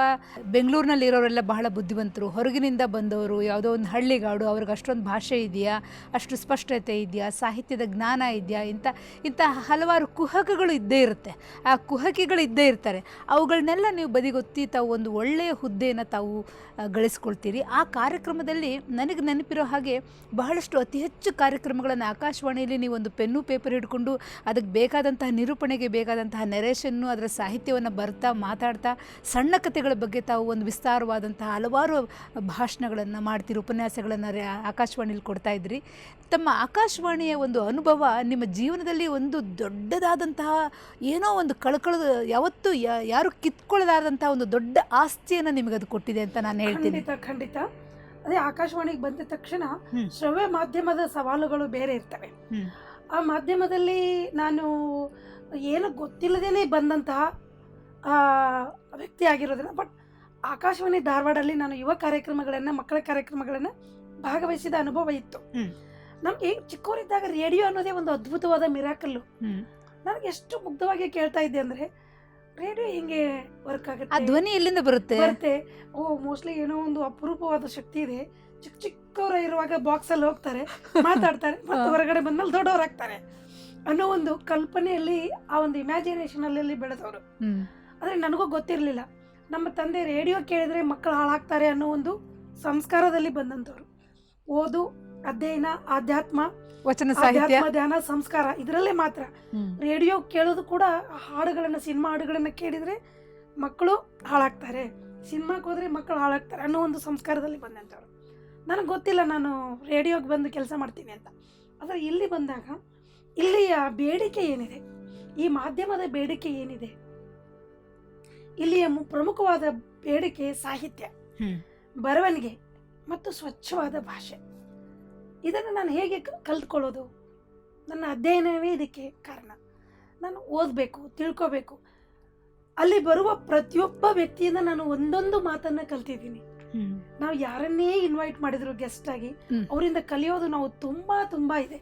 Speaker 1: ಬೆಂಗಳೂರಿನಲ್ಲಿ ಇರೋರೆಲ್ಲ ಬಹಳ ಬುದ್ಧಿವಂತರು. ಹೊರಗಿನಿಂದ ಬಂದವರು, ಯಾವುದೋ ಒಂದು ಹಳ್ಳಿಗಾಡು, ಅವ್ರಿಗೆ ಅಷ್ಟೊಂದು ಭಾಷೆ ಇದೆಯಾ, ಅಷ್ಟು ಸ್ಪಷ್ಟತೆ ಇದೆಯಾ, ಸಾಹಿತ್ಯದ ಜ್ಞಾನ ಇದೆಯಾ, ಇಂಥ ಇಂಥ ಹಲವಾರು ಕುಹಕಗಳು ಇದ್ದೇ ಇರುತ್ತೆ. ಆ ಕುಹಕಿಗಳು ಇದ್ದೇ ಇರ್ತಾರೆ. ಅವುಗಳನ್ನೆಲ್ಲ ನೀವು ಬದಿಗೊತ್ತಿ ತಾವು ಒಂದು ಒಳ್ಳೆಯ ಹುದ್ದೆಯನ್ನು ತಾವು ಗಳಿಸ್ಕೊಳ್ತೀರಿ. ಆ ಕಾರ್ಯಕ್ರಮದಲ್ಲಿ ನನಗೆ ನೆನಪಿರೋ ಹಾಗೆ ಬಹಳಷ್ಟು ಅತಿ ಹೆಚ್ಚು ಕಾರ್ಯಕ್ರಮಗಳನ್ನು ಆಕಾಶವಾಣಿಯಲ್ಲಿ ನೀವು ಒಂದು ಪೆನ್ನು, ಪೇಪರ್ ಹಿಡ್ಕೊಂಡು ಅದಕ್ಕೆ ಬೇಕಾದಂತಹ ನಿರೂಪಣೆಗೆ ಬೇಕಾದಂತಹ ನೆರೇಷನ್ನು ಅದರ ಸಾಹಿತ್ಯವನ್ನು ಬರ್ತಾ ಮಾತಾಡ್ತಾ ಸಣ್ಣ ಕಥೆಗಳ ಬಗ್ಗೆ ತಾವು ಒಂದು ವಿಸ್ತಾರವಾದಂತಹ ಹಲವಾರು ಭಾಷಣಗಳನ್ನು ಮಾಡ್ತೀರಿ, ಉಪನ್ಯಾಸಗಳನ್ನು ಆಕಾಶವಾಣಿಯಲ್ಲಿ ಕೊಡ್ತಾ ಇದ್ರಿ. ತಮ್ಮ ಆಕಾಶವಾಣಿಯ ಒಂದು ಅನುಭವ ನಿಮ್ಮ ಜೀವನದಲ್ಲಿ ಒಂದು ದೊಡ್ಡದಾದಂತಹ ಏನೋ ಒಂದು ಕಳ್ಕೊಳ್ಳೋದು ಯಾವತ್ತೂ ಯಾರು ಕಿತ್ಕೊಳ್ಳದಾದಂತಹ ಒಂದು ದೊಡ್ಡ ಆಸ್ತಿಯನ್ನು ಅದು ಕೊಟ್ಟಿದೆ ಅಂತ ನಾನು ಹೇಳ್ತೀನಿ.
Speaker 2: ಖಂಡಿತ. ಅದೇ ಆಕಾಶವಾಣಿಗೆ ಬಂದ ತಕ್ಷಣ. ಶ್ರವ್ಯ ಮಾಧ್ಯಮದ ಸವಾಲುಗಳು ಬೇರೆ ಇರ್ತವೆ. ಆ ಮಾಧ್ಯಮದಲ್ಲಿ ನಾನು ಏನು ಗೊತ್ತಿಲ್ಲದೇನೆ ಬಂದಂತಹ ಆ, ವ್ಯಕ್ತಿ ಆಗಿರೋದಿಲ್ಲ ಬಟ್ ಆಕಾಶವಾಣಿ ಧಾರವಾಡಲ್ಲಿ ನಾನು ಯುವ ಕಾರ್ಯಕ್ರಮಗಳನ್ನು ಮಕ್ಕಳ ಕಾರ್ಯಕ್ರಮಗಳನ್ನು ಭಾಗವಹಿಸಿದ ಅನುಭವ ಇತ್ತು. ನಮ್ಗೆ ಚಿಕ್ಕವರಿದ್ದಾಗ ರೇಡಿಯೋ ಅನ್ನೋದೇ ಒಂದು ಅದ್ಭುತವಾದ ಮಿರಾಕಲ್ಲು. ನನಗೆ ಎಷ್ಟು ಮುಗ್ಧವಾಗಿ ಕೇಳ್ತಾ ಇದ್ದೆ ಅಂದರೆ ರೇಡಿಯೋ ಹಿಂಗೆ ವರ್ಕ್ ಆಗುತ್ತೆ.
Speaker 1: ಆ ಧ್ವನಿ ಎಲ್ಲಿಂದ ಬರುತ್ತೆ?
Speaker 2: ಬರುತ್ತೆ. ಓ ಮೋಸ್ಟ್ಲಿ ಏನೋ ಒಂದು ಅಪರೂಪವಾದ ಶಕ್ತಿ ಇದೆ. ಚಿಕ್ಕ ಚಿಕ್ಕವರು ಇರುವಾಗ ಬಾಕ್ಸ್ ಅಲ್ಲಿ ಹೋಗ್ತಾರೆ ಮಾತಾಡ್ತಾರೆ ಮತ್ತೆ. ಹೊರಗಡೆ ಬಂದ್ಮೇಲೆ ದೊಡ್ಡವರಾಗ್ತಾರೆ ಅನ್ನೋ ಒಂದು ಕಲ್ಪನೆಯಲ್ಲಿ ಆ ಒಂದು ಇಮ್ಯಾಜಿನೇಷನ್ ಅಲ್ಲಿ ಬೆಳೆದವರು.
Speaker 1: ಆದ್ರೆ
Speaker 2: ಆದರೆ ನನಗೂ ಗೊತ್ತಿರಲಿಲ್ಲ. ನಮ್ಮ ತಂದೆ ರೇಡಿಯೋ ಕೇಳಿದ್ರೆ ಮಕ್ಕಳು ಹಾಳಾಗ್ತಾರೆ ಅನ್ನೋ ಒಂದು ಸಂಸ್ಕಾರದಲ್ಲಿ ಬಂದಂಥವ್ರು. ಓದು ಅಧ್ಯಯನ ಆಧ್ಯಾತ್ಮ
Speaker 1: ವಚನ ಸಾಹಿತ್ಯ.
Speaker 2: ಧ್ಯಾನ ಸಂಸ್ಕಾರ ಇದರಲ್ಲೇ ಮಾತ್ರ. ರೇಡಿಯೋ ಕೇಳೋದು ಕೂಡ ಹಾಡುಗಳನ್ನು ಸಿನಿಮಾ ಹಾಡುಗಳನ್ನು ಕೇಳಿದ್ರೆ ಮಕ್ಕಳು ಹಾಳಾಗ್ತಾರೆ. ಸಿನಿಮಾಕ್ಕೆ ಹೋದ್ರೆ ಮಕ್ಕಳು ಹಾಳಾಗ್ತಾರೆ ಅನ್ನೋ ಒಂದು ಸಂಸ್ಕಾರದಲ್ಲಿ ಬಂದಂಥವ್ರು. ನನಗೆ ಗೊತ್ತಿಲ್ಲ ನಾನು ರೇಡಿಯೋಗೆ ಬಂದು ಕೆಲಸ ಮಾಡ್ತೀನಿ ಅಂತ. ಆದರೆ ಇಲ್ಲಿ ಬಂದಾಗ ಇಲ್ಲಿಯ ಬೇಡಿಕೆ ಏನಿದೆ? ಈ ಮಾಧ್ಯಮದ ಬೇಡಿಕೆ ಏನಿದೆ? ಇಲ್ಲಿಯ ಪ್ರಮುಖವಾದ ಬೇಡಿಕೆ ಸಾಹಿತ್ಯ. ಬರವಣಿಗೆ ಮತ್ತು ಸ್ವಚ್ಛವಾದ ಭಾಷೆ. ಇದನ್ನು ನಾನು ಹೇಗೆ ಕಲ್ತ್ಕೊಳ್ಳೋದು? ನನ್ನ ಅಧ್ಯಯನವೇ ಇದಕ್ಕೆ ಕಾರಣ. ನಾನು ಓದಬೇಕು ತಿಳ್ಕೋಬೇಕು. ಅಲ್ಲಿ ಬರುವ ಪ್ರತಿಯೊಬ್ಬ ವ್ಯಕ್ತಿಯಿಂದ ನಾನು ಒಂದೊಂದು ಮಾತನ್ನು ಕಲ್ತಿದ್ದೀನಿ. ನಾವು ಯಾರನ್ನೇ ಇನ್ವೈಟ್ ಮಾಡಿದ್ರು ಗೆಸ್ಟ್ ಆಗಿ ಅವರಿಂದ ಕಲಿಯೋದು ನಾವು ತುಂಬಾ ತುಂಬಾ ಇದೆ.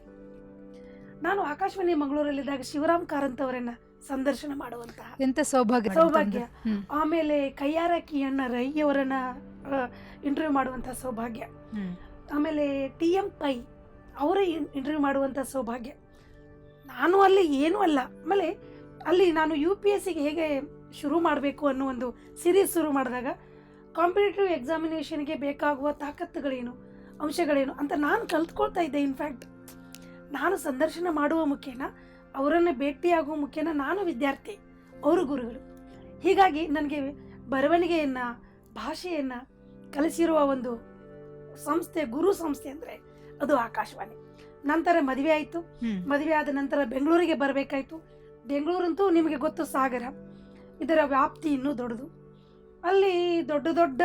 Speaker 2: ನಾನು ಆಕಾಶವಾಣಿ ಮಂಗಳೂರಲ್ಲಿದ್ದಾಗ ಶಿವರಾಮ್ ಕಾರಂತ್ ಅವರನ್ನ ಸಂದರ್ಶನ ಮಾಡುವಂತಹ
Speaker 1: ಎಂತ ಸೌಭಾಗ್ಯ
Speaker 2: ಸೌಭಾಗ್ಯ. ಆಮೇಲೆ ಕೈಯಾರ ಕಿಯಣ್ಣ ರೈ ಅವರನ್ನ ಇಂಟರ್ವ್ಯೂ ಮಾಡುವಂತಹ ಸೌಭಾಗ್ಯ. ಆಮೇಲೆ ಟಿ ಎಂ ಪೈ ಅವರ ಇಂಟರ್ವ್ಯೂ ಮಾಡುವಂಥ ಸೌಭಾಗ್ಯ. ನಾನು ಅಲ್ಲಿ ಏನೂ ಅಲ್ಲ. ಆಮೇಲೆ ಅಲ್ಲಿ ನಾನು ಯು ಪಿ ಎಸ್ ಸಿಗೆ ಹೇಗೆ ಶುರು ಮಾಡಬೇಕು ಅನ್ನೋ ಒಂದು ಸಿರೀಸ್ ಶುರು ಮಾಡಿದಾಗ ಕಾಂಪಿಟೇಟಿವ್ ಎಕ್ಸಾಮಿನೇಷನ್ಗೆ ಬೇಕಾಗುವ ತಾಕತ್ತುಗಳೇನು, ಅಂಶಗಳೇನು ಅಂತ ನಾನು ಕಲ್ತ್ಕೊಳ್ತಾ ಇದ್ದೆ ಇನ್ಫ್ಯಾಕ್ಟ್ ನಾನು ಸಂದರ್ಶನ ಮಾಡುವ ಮುಖೇನ, ಅವರನ್ನು ಭೇಟಿಯಾಗುವ ಮುಖೇನ ನಾನು ವಿದ್ಯಾರ್ಥಿ, ಅವರು ಗುರುಗಳು. ಹೀಗಾಗಿ ನನಗೆ ಬರವಣಿಗೆಯನ್ನು, ಭಾಷೆಯನ್ನು ಕಲಿಸಿರುವ ಒಂದು ಸಂಸ್ಥೆ ಗುರು ಸಂಸ್ಥೆ ಅಂದರೆ ಅದು ಆಕಾಶವಾಣಿ. ನಂತರ ಮದುವೆ ಆಯಿತು. ಮದುವೆ ಆದ ನಂತರ ಬೆಂಗಳೂರಿಗೆ ಬರಬೇಕಾಯಿತು. ಬೆಂಗಳೂರಂತೂ ನಿಮಗೆ ಗೊತ್ತು ಸಾಗರ. ಇದರ ವ್ಯಾಪ್ತಿ ಇನ್ನೂ ದೊಡ್ಡದು. ಅಲ್ಲಿ ದೊಡ್ಡ ದೊಡ್ಡ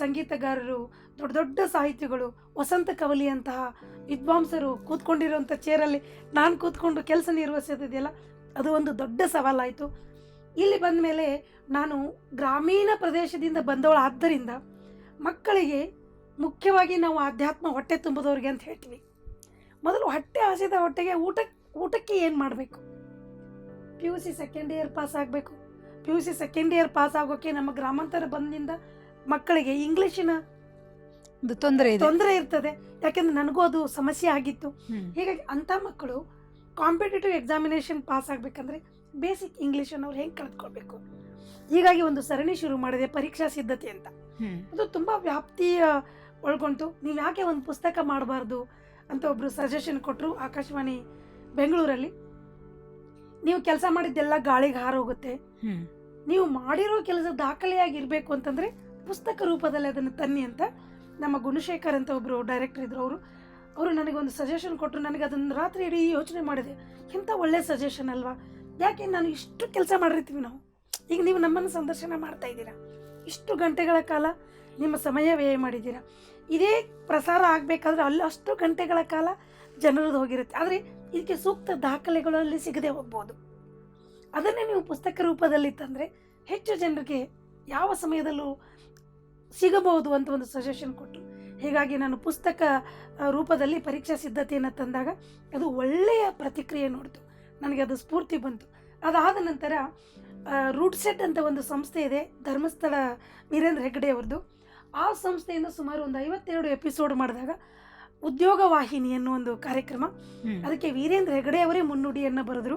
Speaker 2: ಸಂಗೀತಗಾರರು ದೊಡ್ಡ ದೊಡ್ಡ ಸಾಹಿತಿಗಳು ವಸಂತ ಕವಲಿಯಂತಹ ವಿದ್ವಾಂಸರು ಕೂತ್ಕೊಂಡಿರುವಂಥ ಚೇರಲ್ಲಿ ನಾನು ಕೂತ್ಕೊಂಡು ಕೆಲಸ ನಿರ್ವಹಿಸೋದಿದೆಯಲ್ಲ ಅದು ಒಂದು ದೊಡ್ಡ ಸವಾಲಾಯಿತು. ಇಲ್ಲಿ ಬಂದ ಮೇಲೆ ನಾನು ಗ್ರಾಮೀಣ ಪ್ರದೇಶದಿಂದ ಬಂದವಳು ಆದ್ದರಿಂದ ಮಕ್ಕಳಿಗೆ ಮುಖ್ಯವಾಗಿ ನಾವು ಆಧ್ಯಾತ್ಮ ಹೊಟ್ಟೆ ತುಂಬಿದವ್ರಿಗೆ ಅಂತ ಹೇಳ್ತೀವಿ ಮೊದಲು ಹೊಟ್ಟೆ ಹಸಿದ ಹೊಟ್ಟೆಗೆ ಊಟ ಊಟಕ್ಕೆ ಏನು ಮಾಡಬೇಕು? P U C second year pass ಆಗಬೇಕು. P U C second year pass ಆಗೋಕ್ಕೆ ನಮ್ಮ ಗ್ರಾಮಾಂತರ ಬಂದಿಂದ ಮಕ್ಕಳಿಗೆ ಇಂಗ್ಲೀಷಿನ
Speaker 1: ಒಂದು ತೊಂದರೆ
Speaker 2: ತೊಂದರೆ ಇರ್ತದೆ. ಯಾಕೆಂದ್ರೆ ನನಗೂ ಅದು ಸಮಸ್ಯೆ ಆಗಿತ್ತು. ಹೀಗಾಗಿ ಅಂಥ ಮಕ್ಕಳು ಕಾಂಪಿಟೇಟಿವ್ ಎಕ್ಸಾಮಿನೇಷನ್ ಪಾಸ್ ಆಗಬೇಕಂದ್ರೆ ಬೇಸಿಕ್ ಇಂಗ್ಲೀಷನ್ನು ಅವ್ರು ಹೆಂಗೆ ಕಲ್ತ್ಕೊಳ್ಬೇಕು? ಹೀಗಾಗಿ ಒಂದು ಸರಣಿ ಶುರು ಮಾಡಿದೆ ಪರೀಕ್ಷಾ ಸಿದ್ಧತೆ ಅಂತ. ಅದು ತುಂಬ ವ್ಯಾಪ್ತಿಯ ಒಳಗೊಂಡು ನೀವು ಯಾಕೆ ಒಂದು ಪುಸ್ತಕ ಮಾಡಬಾರ್ದು ಅಂತ ಒಬ್ಬರು ಸಜೆಷನ್ ಕೊಟ್ಟರು ಆಕಾಶವಾಣಿ ಬೆಂಗಳೂರಲ್ಲಿ. ನೀವು ಕೆಲಸ ಮಾಡಿದ್ದೆಲ್ಲ ಗಾಳಿಗೆ ಹಾರೋಗುತ್ತೆ. ನೀವು ಮಾಡಿರೋ ಕೆಲಸ ದಾಖಲೆಯಾಗಿರಬೇಕು ಅಂತಂದರೆ ಪುಸ್ತಕ ರೂಪದಲ್ಲಿ ಅದನ್ನು ತನ್ನಿ ಅಂತ ನಮ್ಮ ಗುಣಶೇಖರ್ ಅಂತ ಒಬ್ಬರು ಡೈರೆಕ್ಟರ್ ಇದ್ರು ಅವರು. ಅವರು ನನಗೆ ಒಂದು ಸಜೆಷನ್ ಕೊಟ್ಟರು ನನಗೆ ಅದನ್ನು ರಾತ್ರಿ ಇಡೀ ಯೋಚನೆ ಮಾಡಿದೆ. ಎಂಥ ಒಳ್ಳೆ ಸಜೆಷನ್ ಅಲ್ವಾ? ಯಾಕೆ ನಾನು ಇಷ್ಟು ಕೆಲಸ ಮಾಡಿರ್ತೀವಿ ನಾವು? ಈಗ ನೀವು ನಮ್ಮನ್ನು ಸಂದರ್ಶನ ಮಾಡ್ತಾ ಇದ್ದೀರಾ? ಇಷ್ಟು ಗಂಟೆಗಳ ಕಾಲ ನಿಮ್ಮ ಸಮಯ ವ್ಯಯ ಮಾಡಿದ್ದೀರಾ? ಇದೇ ಪ್ರಸಾರ ಆಗಬೇಕಾದ್ರೆ ಅಲ್ಲಿ ಅಷ್ಟು ಗಂಟೆಗಳ ಕಾಲ ಜನರದ್ದು ಹೋಗಿರುತ್ತೆ. ಆದರೆ ಇದಕ್ಕೆ ಸೂಕ್ತ ದಾಖಲೆಗಳಲ್ಲಿ ಸಿಗದೆ ಹೋಗ್ಬೋದು. ಅದನ್ನೇ ನೀವು ಪುಸ್ತಕ ರೂಪದಲ್ಲಿ ತಂದರೆ ಹೆಚ್ಚು ಜನರಿಗೆ ಯಾವ ಸಮಯದಲ್ಲೂ ಸಿಗಬಹುದು ಅಂತ ಒಂದು ಸಜೆಷನ್ ಕೊಟ್ಟರು ಹೀಗಾಗಿ ನಾನು ಪುಸ್ತಕ ರೂಪದಲ್ಲಿ ಪರೀಕ್ಷಾ ಸಿದ್ಧತೆಯನ್ನು ತಂದಾಗ ಅದು ಒಳ್ಳೆಯ ಪ್ರತಿಕ್ರಿಯೆ ನೋಡಿತು. ನನಗೆ ಅದು ಸ್ಫೂರ್ತಿ ಬಂತು. ಅದಾದ ನಂತರ ರೂಟ್ ಸೆಟ್ ಅಂತ ಒಂದು ಸಂಸ್ಥೆ ಇದೆ, ಧರ್ಮಸ್ಥಳ ವೀರೇಂದ್ರ ಹೆಗ್ಗಡೆ ಅವ್ರದ್ದು ಆ ಸಂಸ್ಥೆಯಿಂದ ಸುಮಾರು ಒಂದು ಐವತ್ತೆರಡು ಎಪಿಸೋಡ್ ಮಾಡಿದಾಗ ಉದ್ಯೋಗ ವಾಹಿನಿ ಅನ್ನೋ ಒಂದು ಕಾರ್ಯಕ್ರಮ. ಅದಕ್ಕೆ ವೀರೇಂದ್ರ ಹೆಗಡೆ ಅವರೇ ಮುನ್ನುಡಿಯನ್ನು ಬರೆದ್ರು.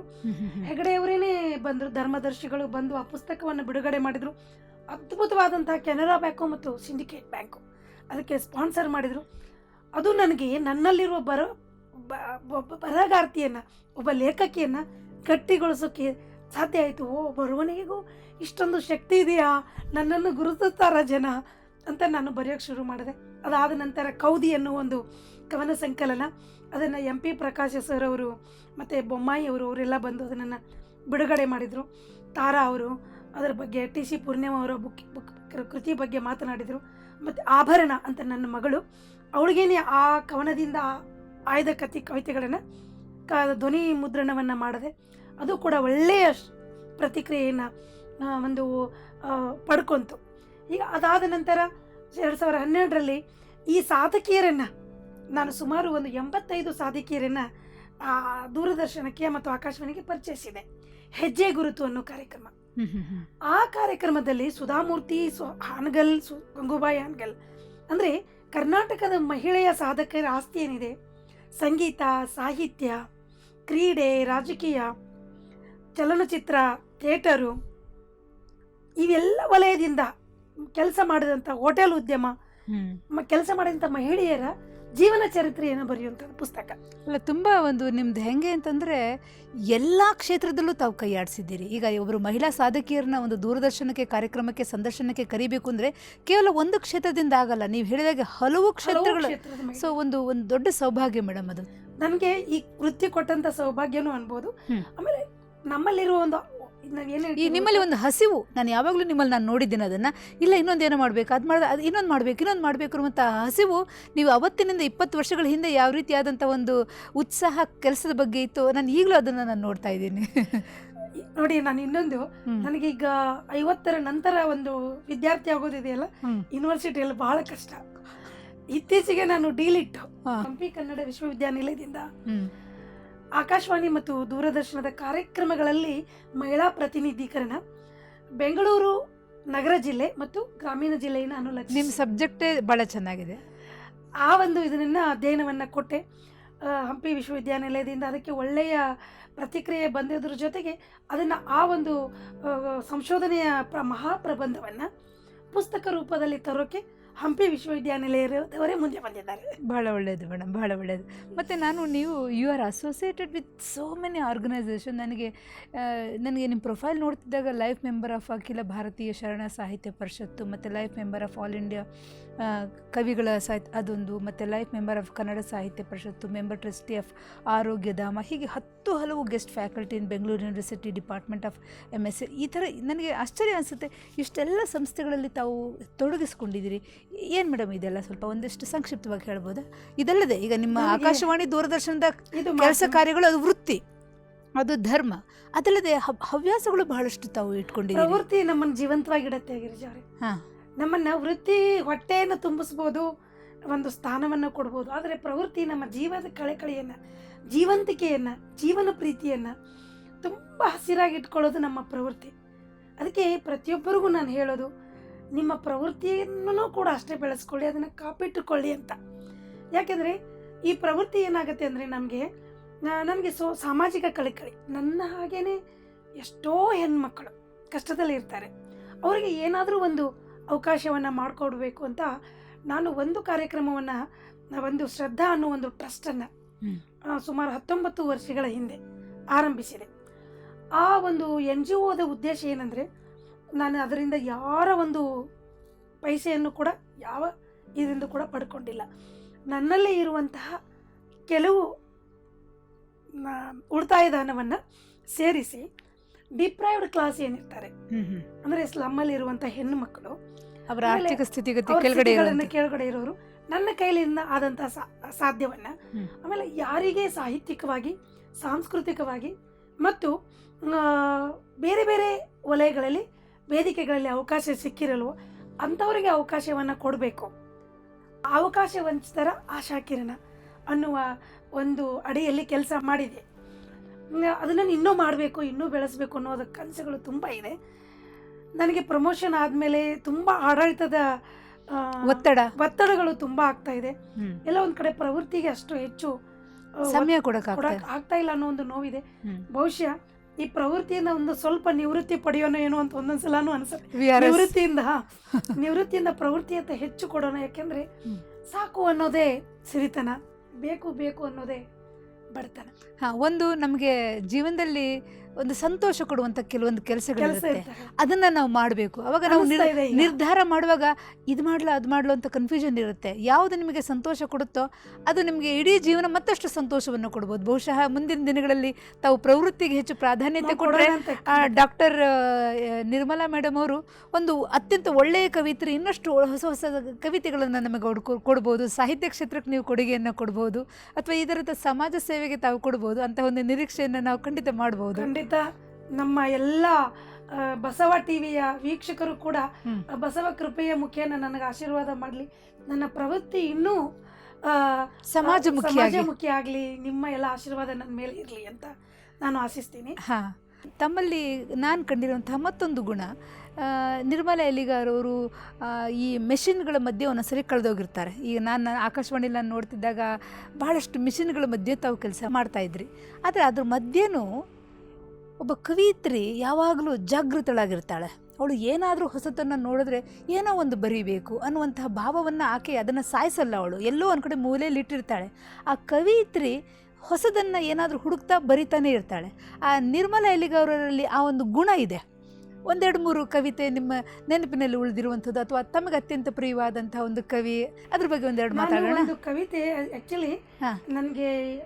Speaker 1: ಹೆಗಡೆ
Speaker 2: ಅವರೇನೆ ಬಂದರು ಧರ್ಮದರ್ಶಿಗಳು ಬಂದು ಆ ಪುಸ್ತಕವನ್ನು ಬಿಡುಗಡೆ ಮಾಡಿದರು. ಅದ್ಭುತವಾದಂತಹ ಕೆನರಾ ಬ್ಯಾಂಕು ಮತ್ತು ಸಿಂಡಿಕೇಟ್ ಬ್ಯಾಂಕು ಅದಕ್ಕೆ ಸ್ಪಾನ್ಸರ್ ಮಾಡಿದರು. ಅದು ನನಗೆ ನನ್ನಲ್ಲಿರುವ ಬರ ಒಬ್ಬ ಬರಹಗಾರ್ತಿಯನ್ನು ಒಬ್ಬ ಲೇಖಕಿಯನ್ನು ಗಟ್ಟಿಗೊಳಿಸೋಕೆ ಸಾಧ್ಯ ಆಯಿತು. ಓ ಬರವಣಿಗೆಗೂ ಇಷ್ಟೊಂದು ಶಕ್ತಿ ಇದೆಯಾ? ನನ್ನನ್ನು ಗುರುತಿಸ್ತಾರ ಜನ? ಅಂತ ನಾನು ಬರೆಯೋಕ್ಕೆ ಶುರು ಮಾಡಿದೆ. ಅದಾದ ನಂತರ ಕೌದಿ ಅನ್ನೋ ಒಂದು ಕವನ ಸಂಕಲನ, ಅದನ್ನು ಎಂ ಪಿ ಪ್ರಕಾಶ ಸರ್ ಅವರು ಮತ್ತು ಬೊಮ್ಮಾಯಿ ಅವರು, ಅವರೆಲ್ಲ ಬಂದು ಅದನ್ನು ಬಿಡುಗಡೆ ಮಾಡಿದರು. ತಾರಾ ಅವರು ಅದರ ಬಗ್ಗೆ, ಟಿ ಸಿ ಪೂರ್ಣಿಮ ಅವರ ಬುಕ್ ಬುಕ್ ಕೃತಿ ಬಗ್ಗೆ ಮಾತನಾಡಿದರು. ಮತ್ತು ಆಭರಣ ಅಂತ ನನ್ನ ಮಗಳು, ಅವಳಿಗೇನೆ ಆ ಕವನದಿಂದ ಆಯ್ದ ಕತಿ ಕವಿತೆಗಳನ್ನು ಕ, ಧ್ವನಿ ಮುದ್ರಣವನ್ನು ಮಾಡಿದೆ, ಅದು ಕೂಡ ಒಳ್ಳೆಯ ಪ್ರತಿಕ್ರಿಯೆಯನ್ನು ಒಂದು ಪಡ್ಕೊಂತು. ಈಗ ಅದಾದ ನಂತರ ಎರಡು ಸಾವಿರದ ಹನ್ನೆರಡರಲ್ಲಿ ಈ ಸಾಧಕಿಯರನ್ನು ನಾನು ಸುಮಾರು ಒಂದು ಎಂಬತ್ತೈದು ಸಾಧಕಿಯರನ್ನು ಆ, ದೂರದರ್ಶನಕ್ಕೆ ಮತ್ತು ಆಕಾಶವಾಣಿಗೆ ಪರಿಚಯಿಸಿದೆ. ಹೆಜ್ಜೆ ಗುರುತು ಅನ್ನೋ ಕಾರ್ಯಕ್ರಮ. ಆ ಕಾರ್ಯಕ್ರಮದಲ್ಲಿ ಸುಧಾಮೂರ್ತಿ ಸು ಹಾನಗಲ್ ಸು ಗಂಗೂಬಾಯಿ ಹಾನಗಲ್ ಅಂದರೆ ಕರ್ನಾಟಕದ ಮಹಿಳೆಯ ಸಾಧಕರ ಆಸ್ತಿ ಏನಿದೆ? ಸಂಗೀತ ಸಾಹಿತ್ಯ ಕ್ರೀಡೆ ರಾಜಕೀಯ ಚಲನಚಿತ್ರ ಥಿಯೇಟರು ಇವೆಲ್ಲ ವಲಯದಿಂದ ಕೆಲಸ ಮಾಡಿದಂಥ ಹೋಟೆಲ್ ಉದ್ಯಮ ಕೆಲಸ ಮಾಡಿದಂಥ ಮಹಿಳೆಯರ ಜೀವನ ಚರಿತ್ರೆಯನ್ನು ಬರೆಯುವಂಥ ಪುಸ್ತಕ.
Speaker 1: ಅಲ್ಲ ತುಂಬ ಒಂದು ನಿಮ್ದು ಹೆಂಗೆ ಅಂತಂದರೆ ಎಲ್ಲ ಕ್ಷೇತ್ರದಲ್ಲೂ ತಾವು ಕೈಯಾಡಿಸಿದ್ದೀರಿ ಈಗ ಒಬ್ಬರು ಮಹಿಳಾ ಸಾಧಕಿಯರನ್ನ ಒಂದು ದೂರದರ್ಶನಕ್ಕೆ ಕಾರ್ಯಕ್ರಮಕ್ಕೆ ಸಂದರ್ಶನಕ್ಕೆ ಕರಿಬೇಕು ಅಂದರೆ ಕೇವಲ ಒಂದು ಕ್ಷೇತ್ರದಿಂದ ಆಗಲ್ಲ ನೀವು ಹೇಳಿದಾಗೆ ಹಲವು ಕ್ಷೇತ್ರಗಳು. ಸೊ ಒಂದು ಒಂದು ದೊಡ್ಡ ಸೌಭಾಗ್ಯ ಮೇಡಮ್ ಅದು.
Speaker 2: ನನಗೆ ಈ ವೃತ್ತಿ ಕೊಟ್ಟಂತ ಸೌಭಾಗ್ಯನೂ ಅನ್ಬೋದು. ಆಮೇಲೆ ನಮ್ಮಲ್ಲಿರುವ ಒಂದು
Speaker 1: ಈ ನಿಮ್ಮಲ್ಲಿ ಒಂದು ಹಸಿವು ನಾನು ಯಾವಾಗಲೂ ನಿಮ್ಮಲ್ಲಿ ನಾನು ನೋಡಿದ್ದೀನಿ ಅದನ್ನು ಇಲ್ಲ ಇನ್ನೊಂದು ಏನೋ ಮಾಡಬೇಕು ಅದು ಮಾಡಿದ ಅದು ಇನ್ನೊಂದು ಮಾಡಬೇಕು ಇನ್ನೊಂದು ಮಾಡಬೇಕು ಅನ್ನುವಂಥ ಹಸಿವು ನೀವು ಅವತ್ತಿನಿಂದ ಇಪ್ಪತ್ತು ವರ್ಷಗಳ ಹಿಂದೆ ಯಾವ ರೀತಿಯಾದಂಥ ಒಂದು ಉತ್ಸಾಹ ಕೆಲಸದ ಬಗ್ಗೆ ಇತ್ತು ನಾನು ಈಗಲೂ ಅದನ್ನು ನಾನು ನೋಡ್ತಾ ಇದ್ದೀನಿ
Speaker 2: ನೋಡಿ ನಾನು ಇನ್ನೊಂದು. ನನಗೀಗ ಐವತ್ತರ ನಂತರ ಒಂದು ವಿದ್ಯಾರ್ಥಿ ಆಗೋದಿದೆಯಲ್ಲ. ಯೂನಿವರ್ಸಿಟಿಯಲ್ಲಿ ಬಹಳ ಕಷ್ಟ ಇತ್ತೀಚೆಗೆ ನಾನು
Speaker 1: ಡೀಲಿಟ್ಟು.
Speaker 2: ಹಂಪಿ ಕನ್ನಡ ವಿಶ್ವವಿದ್ಯಾನಿಲಯದಿಂದ. ಆಕಾಶವಾಣಿ ಮತ್ತು ದೂರದರ್ಶನದ ಕಾರ್ಯಕ್ರಮಗಳಲ್ಲಿ ಮಹಿಳಾ ಪ್ರತಿನಿಧೀಕರಣ ಬೆಂಗಳೂರು ನಗರ ಜಿಲ್ಲೆ ಮತ್ತು ಗ್ರಾಮೀಣ ಜಿಲ್ಲೆಯನ್ನು ಅನುಲಕ್ಷ
Speaker 1: ನಿಮ್ಮ ಸಬ್ಜೆಕ್ಟೇ ಭಾಳ ಚೆನ್ನಾಗಿದೆ.
Speaker 2: ಆ ಒಂದು ಇದನ್ನು ಅಧ್ಯಯನವನ್ನು ಕೊಟ್ಟೆ. ಹಂಪಿ ವಿಶ್ವವಿದ್ಯಾನಿಲಯದಿಂದ ಅದಕ್ಕೆ ಒಳ್ಳೆಯ ಪ್ರತಿಕ್ರಿಯೆ ಬಂದಿದ್ರ ಜೊತೆಗೆ ಅದನ್ನು ಆ ಒಂದು ಸಂಶೋಧನೆಯ ಪ್ರ ಮಹಾಪ್ರಬಂಧವನ್ನು ಪುಸ್ತಕ ರೂಪದಲ್ಲಿ ತರೋಕೆ ಹಂಪಿ ವಿಶ್ವವಿದ್ಯಾನಿಲಯದವರೇ ಮುಂದೆ ಬಂದಿದ್ದಾರೆ.
Speaker 1: ಭಾಳ ಒಳ್ಳೆಯದು ಮೇಡಮ್ ಭಾಳ ಒಳ್ಳೆಯದು ಮತ್ತು ನಾನು ನೀವು you are associated with so many organisation ನನಗೆ ನನಗೆ ನಿಮ್ಮ profile ನೋಡ್ತಿದ್ದಾಗ life member of Akhila Bharatiya Sharana Sahitya Parishat ಮತ್ತು life member of all India ಕವಿಗಳ ಸಾಹಿತ್ಯ ಅದೊಂದು, ಮತ್ತು ಲೈಫ್ ಮೆಂಬರ್ ಆಫ್ ಕನ್ನಡ ಸಾಹಿತ್ಯ ಪರಿಷತ್ತು ಮೆಂಬರ್ ಟ್ರಸ್ಟಿ ಆಫ್ ಆರೋಗ್ಯಧಾಮ ಹೀಗೆ ಹತ್ತು ಹಲವು guest faculty in Bengaluru university department of M S ಈ ಥರ, ನನಗೆ ಆಶ್ಚರ್ಯ ಅನಿಸುತ್ತೆ, ಇಷ್ಟೆಲ್ಲ ಸಂಸ್ಥೆಗಳಲ್ಲಿ ತಾವು ತೊಡಗಿಸ್ಕೊಂಡಿದ್ದೀರಿ. ಏನು ಮೇಡಮ್ ಇದೆಲ್ಲ ಸ್ವಲ್ಪ ಒಂದಿಷ್ಟು ಸಂಕ್ಷಿಪ್ತವಾಗಿ ಹೇಳ್ಬೋದಾ? ಇದಲ್ಲದೆ ಈಗ ನಿಮ್ಮ ಆಕಾಶವಾಣಿ ದೂರದರ್ಶನದ ಕೆಲಸ ಕಾರ್ಯಗಳು ಅದು ವೃತ್ತಿ ಅದು ಧರ್ಮ ಅದಲ್ಲದೆ ಹವ್- ಹವ್ಯಾಸಗಳು ಬಹಳಷ್ಟು ತಾವು ಇಟ್ಕೊಂಡಿದ್ದೀರಿ.
Speaker 2: ಪ್ರವೃತ್ತಿ ನಮ್ಮನ್ನು ಜೀವಂತವಾಗಿಡತ್ತೆ ಗಿರಿಜಾ ಅವರೇ.
Speaker 1: ನಮ್ಮನ್ನು
Speaker 2: ನಮ್ಮನ್ನ ವೃತ್ತಿ ಹೊಟ್ಟೆಯನ್ನು ತುಂಬಿಸ್ಬೋದು ಒಂದು ಸ್ಥಾನವನ್ನು ಕೊಡ್ಬೋದು ಆದರೆ ಪ್ರವೃತ್ತಿ ನಮ್ಮ ಜೀವದ ಕಳೆಕಳೆಯನ್ನು ಜೀವಂತಿಕೆಯನ್ನು ಜೀವನ ಪ್ರೀತಿಯನ್ನು ತುಂಬ ಹಸಿರಾಗಿ ಇಟ್ಕೊಳ್ಳೋದು ನಮ್ಮ ಪ್ರವೃತ್ತಿ. ಅದಕ್ಕೆ ಪ್ರತಿಯೊಬ್ಬರಿಗೂ ನಾನು ಹೇಳೋದು ನಿಮ್ಮ ಪ್ರವೃತ್ತಿಯನ್ನು ಕೂಡ ಅಷ್ಟೇ ಬೆಳೆಸ್ಕೊಳ್ಳಿ ಅದನ್ನು ಕಾಪಿಟ್ಟುಕೊಳ್ಳಿ ಅಂತ. ಯಾಕೆಂದರೆ ಈ ಪ್ರವೃತ್ತಿ ಏನಾಗುತ್ತೆ ಅಂದರೆ ನಮಗೆ ನನಗೆ ಸೊ ಸಾಮಾಜಿಕ ಕಳಕಳಿ ನನ್ನ ಹಾಗೇ ಎಷ್ಟೋ ಹೆಣ್ಮಕ್ಕಳು ಕಷ್ಟದಲ್ಲಿ ಇರ್ತಾರೆ. ಅವರಿಗೆ ಏನಾದರೂ ಒಂದು ಅವಕಾಶವನ್ನು ಮಾಡಿಕೊಡ್ಬೇಕು ಅಂತ ನಾನು ಒಂದು ಕಾರ್ಯಕ್ರಮವನ್ನು ಒಂದು ಶ್ರದ್ಧಾ ಅನ್ನೋ ಒಂದು ಟ್ರಸ್ಟನ್ನು. ಸುಮಾರು ಹತ್ತೊಂಬತ್ತು ವರ್ಷಗಳ ಹಿಂದೆ ಆರಂಭಿಸಿದೆ. ಆ ಒಂದು ಎನ್ ಜಿ ಒದ ಉದ್ದೇಶ ಏನಂದರೆ ನಾನು ಅದರಿಂದ ಯಾರ ಒಂದು ಪೈಸೆಯನ್ನು ಕೂಡ ಯಾವ ಇದರಿಂದ ಕೂಡ ಪಡ್ಕೊಂಡಿಲ್ಲ. ನನ್ನಲ್ಲಿ ಇರುವಂತಹ ಕೆಲವು ಉಳಿತಾಯದಾನವನ್ನು ಉಳಿತಾಯ ದಾನವನ್ನು ಸೇರಿಸಿ ಡಿಪ್ರೈವ್ಡ್ ಕ್ಲಾಸ್ ಏನಿರ್ತಾರೆ. ಅಂದರೆ ಸ್ಲಮ್ಮಲ್ಲಿ ಇರುವಂಥ ಹೆಣ್ಣು ಮಕ್ಕಳು
Speaker 1: ಅವರ ಆರ್ಥಿಕ ಸ್ಥಿತಿಗತಿ ಕೆಳಗಡೆ
Speaker 2: ಇರೋರು ನನ್ನ ಕೈಲಿಂದ ಆದಂಥ ಸಾಧ್ಯವನ್ನ. ಆಮೇಲೆ ಯಾರಿಗೆ ಸಾಹಿತ್ಯಿಕವಾಗಿ ಸಾಂಸ್ಕೃತಿಕವಾಗಿ ಮತ್ತು ಬೇರೆ ಬೇರೆ ವಲಯಗಳಲ್ಲಿ ವೇದಿಕೆಗಳಲ್ಲಿ ಅವಕಾಶ ಸಿಕ್ಕಿರಲ್ವೋ ಅಂಥವರಿಗೆ ಅವಕಾಶವನ್ನು ಕೊಡಬೇಕು. ಅವಕಾಶ ವಂಚಿತರ ಆಶಾಕಿರಣ ಅನ್ನುವ ಒಂದು ಅಡಿಯಲ್ಲಿ ಕೆಲಸ ಮಾಡಿದೆ. ಅದನ್ನು ಇನ್ನೂ ಮಾಡಬೇಕು ಇನ್ನೂ ಬೆಳೆಸಬೇಕು ಅನ್ನೋದ ಕನಸುಗಳು ತುಂಬ ಇದೆ. ನನಗೆ ಪ್ರಮೋಷನ್ ಆದಮೇಲೆ ತುಂಬ ಆಡಳಿತದ
Speaker 1: ಒತ್ತಡ.
Speaker 2: ಒತ್ತಡಗಳು ತುಂಬ ಆಗ್ತಾ ಇದೆ. ಎಲ್ಲ ಒಂದು ಕಡೆ ಪ್ರವೃತ್ತಿಗೆ ಅಷ್ಟು ಹೆಚ್ಚು
Speaker 1: ಸಮಯ ಕೊಡೋಕೆ
Speaker 2: ಆಗ್ತಾ ಇಲ್ಲ ಅನ್ನೋ ಒಂದು ನೋವಿದೆ. ಬಹುಶಃ ಈ ಪ್ರವೃತ್ತಿಯಿಂದ ಒಂದು ಸ್ವಲ್ಪ ನಿವೃತ್ತಿ ಪಡೆಯೋಣ ಏನೋ ಅಂತ ಒಂದೊಂದ್ಸಲಾನು ಅನ್ಸುತ್ತೆ.
Speaker 1: ಅನಿಸುತ್ತೆ
Speaker 2: ನಿವೃತ್ತಿಯಿಂದ ಹಾ, ನಿವೃತ್ತಿಯಿಂದ ಪ್ರವೃತ್ತಿ ಅಂತ ಹೆಚ್ಚು ಕೊಡೋಣ. ಯಾಕೆಂದ್ರೆ ಸಾಕು ಅನ್ನೋದೇ ಸಿರಿತನ ಬೇಕು ಬೇಕು ಅನ್ನೋದೇ ಬಡತನ.
Speaker 1: ಹಾ ಒಂದು ನಮಗೆ ಜೀವನದಲ್ಲಿ ಒಂದು ಸಂತೋಷ ಕೊಡುವಂತ ಕೆಲವೊಂದು
Speaker 2: ಕೆಲಸಗಳು
Speaker 1: ಕೆಲಸಗಳಿರುತ್ತೆ ಅದನ್ನ ನಾವು ಮಾಡಬೇಕು. ಅವಾಗ ನಾವು. ನಿರ್ಧಾರ ಮಾಡುವಾಗ ಇದು ಮಾಡ್ಲಾ ಅದು ಮಾಡ್ಲೋ ಅಂತ ಕನ್ಫ್ಯೂಷನ್ ಇರುತ್ತೆ. ಯಾವುದು ನಿಮಗೆ ಸಂತೋಷ ಕೊಡುತ್ತೋ ಅದು ನಿಮಗೆ ಇಡೀ ಜೀವನ ಮತ್ತಷ್ಟು ಸಂತೋಷವನ್ನು ಕೊಡ್ಬೋದು. ಬಹುಶಃ ಮುಂದಿನ ದಿನಗಳಲ್ಲಿ ತಾವು ಪ್ರವೃತ್ತಿಗೆ ಹೆಚ್ಚು ಪ್ರಾಧಾನ್ಯತೆ
Speaker 2: ಕೊಡ್ರೆ
Speaker 1: ಕೊಟ್ಟರೆ ಡಾಕ್ಟರ್ ನಿರ್ಮಲಾ ಮೇಡಮ್ ಅವರು ಒಂದು ಅತ್ಯಂತ ಒಳ್ಳೆಯ ಕವಿತ್ರಿ ಇನ್ನಷ್ಟು ಹೊಸ ಹೊಸ ಕವಿತೆಗಳನ್ನು ನಮಗೆ ಕೊಡ್ಬೋದು. ಸಾಹಿತ್ಯ ಕ್ಷೇತ್ರಕ್ಕೆ ನೀವು ಕೊಡುಗೆಯನ್ನು ಕೊಡ್ಬೋದು. ಅಥವಾ ಈ ಥರದ ಸಮಾಜ ಸೇವೆಗೆ ತಾವು ಕೊಡ್ಬೋದು. ಅಂತ ಒಂದು ನಿರೀಕ್ಷೆಯನ್ನು ನಾವು ಖಂಡಿತ ಮಾಡ್ಬೋದು.
Speaker 2: ಖಂಡಿತ ನಮ್ಮ ಎಲ್ಲ ಬಸವ ಟಿವಿಯ ವೀಕ್ಷಕರು ಕೂಡ ಬಸವ ಕೃಪೆಯ ಮುಖೇನ ನನಗೆ ಆಶೀರ್ವಾದ ಮಾಡಲಿ. ನನ್ನ ಪ್ರವೃತ್ತಿ ಇನ್ನೂ
Speaker 1: ಸಮಾಜ
Speaker 2: ಸಮಾಜಮುಖಿ ಆಗಲಿ. ನಿಮ್ಮ ಎಲ್ಲ ಆಶೀರ್ವಾದ ನನ್ನ ಮೇಲೆ ಇರಲಿ ಅಂತ ನಾನು ಆಶಿಸ್ತೀನಿ.
Speaker 1: ಹಾಂ. ತಮ್ಮಲ್ಲಿ ನಾನು ಕಂಡಿರುವಂತಹ ಮತ್ತೊಂದು ಗುಣ ನಿರ್ಮಲ ಎಲಿಗಾರ್ ಅವರು ಈ ಮೆಷಿನ್ಗಳ ಮಧ್ಯೆ ಒಂದೊಂದ್ಸರಿ ಕಳೆದೋಗಿರ್ತಾರೆ. ಈಗ ನಾನು ಆಕಾಶವಾಣಿಲಿ ನಾನು ನೋಡ್ತಿದ್ದಾಗ ಭಾಳಷ್ಟು ಮಿಷಿನ್ಗಳ ಮಧ್ಯೆ ತಾವು ಕೆಲಸ ಮಾಡ್ತಾಯಿದ್ರಿ ಆದರೆ ಅದ್ರ ಮಧ್ಯೆನೂ ಒಬ್ಬ ಕವಿತ್ರಿ ಯಾವಾಗಲೂ ಜಾಗೃತಳಾಗಿರ್ತಾಳೆ. ಅವಳು ಏನಾದರೂ ಹೊಸತನ್ನು ನೋಡಿದ್ರೆ ಏನೋ ಒಂದು ಬರೀಬೇಕು ಅನ್ನುವಂತಹ ಭಾವವನ್ನು ಆಕೆ ಅದನ್ನು ಸಾಯಿಸಲ್ಲ ಅವಳು. ಎಲ್ಲೋ ಒಂದು ಕಡೆ ಮೂಲೆಯಲ್ಲಿ ಇಟ್ಟಿರ್ತಾಳೆ. ಆ ಕವಿತ್ರಿ ಹೊಸದನ್ನು ಏನಾದರೂ ಹುಡುಕ್ತಾ ಬರಿತಾನೆ ಇರ್ತಾಳೆ. ಆ ನಿರ್ಮಲ ಎಲಿಗೌರರಲ್ಲಿ ಆ ಒಂದು ಗುಣ ಇದೆ. ಒಂದೆರಡು ಮೂರು ಕವಿತೆ ನಿಮ್ಮ ನೆನಪಿನಲ್ಲಿ ಉಳಿದಿರುವಂಥದ್ದು ಅಥವಾ ತಮಗೆ ಅತ್ಯಂತ ಪ್ರಿಯವಾದಂತಹ ಒಂದು ಕವಿ ಅದ್ರ ಬಗ್ಗೆ ಒಂದೆರಡು ಮಾತಾಡೋಣ.
Speaker 2: ಒಂದು ಕವಿತೆ ಆಕ್ಚುಲಿ. ನನಗೆ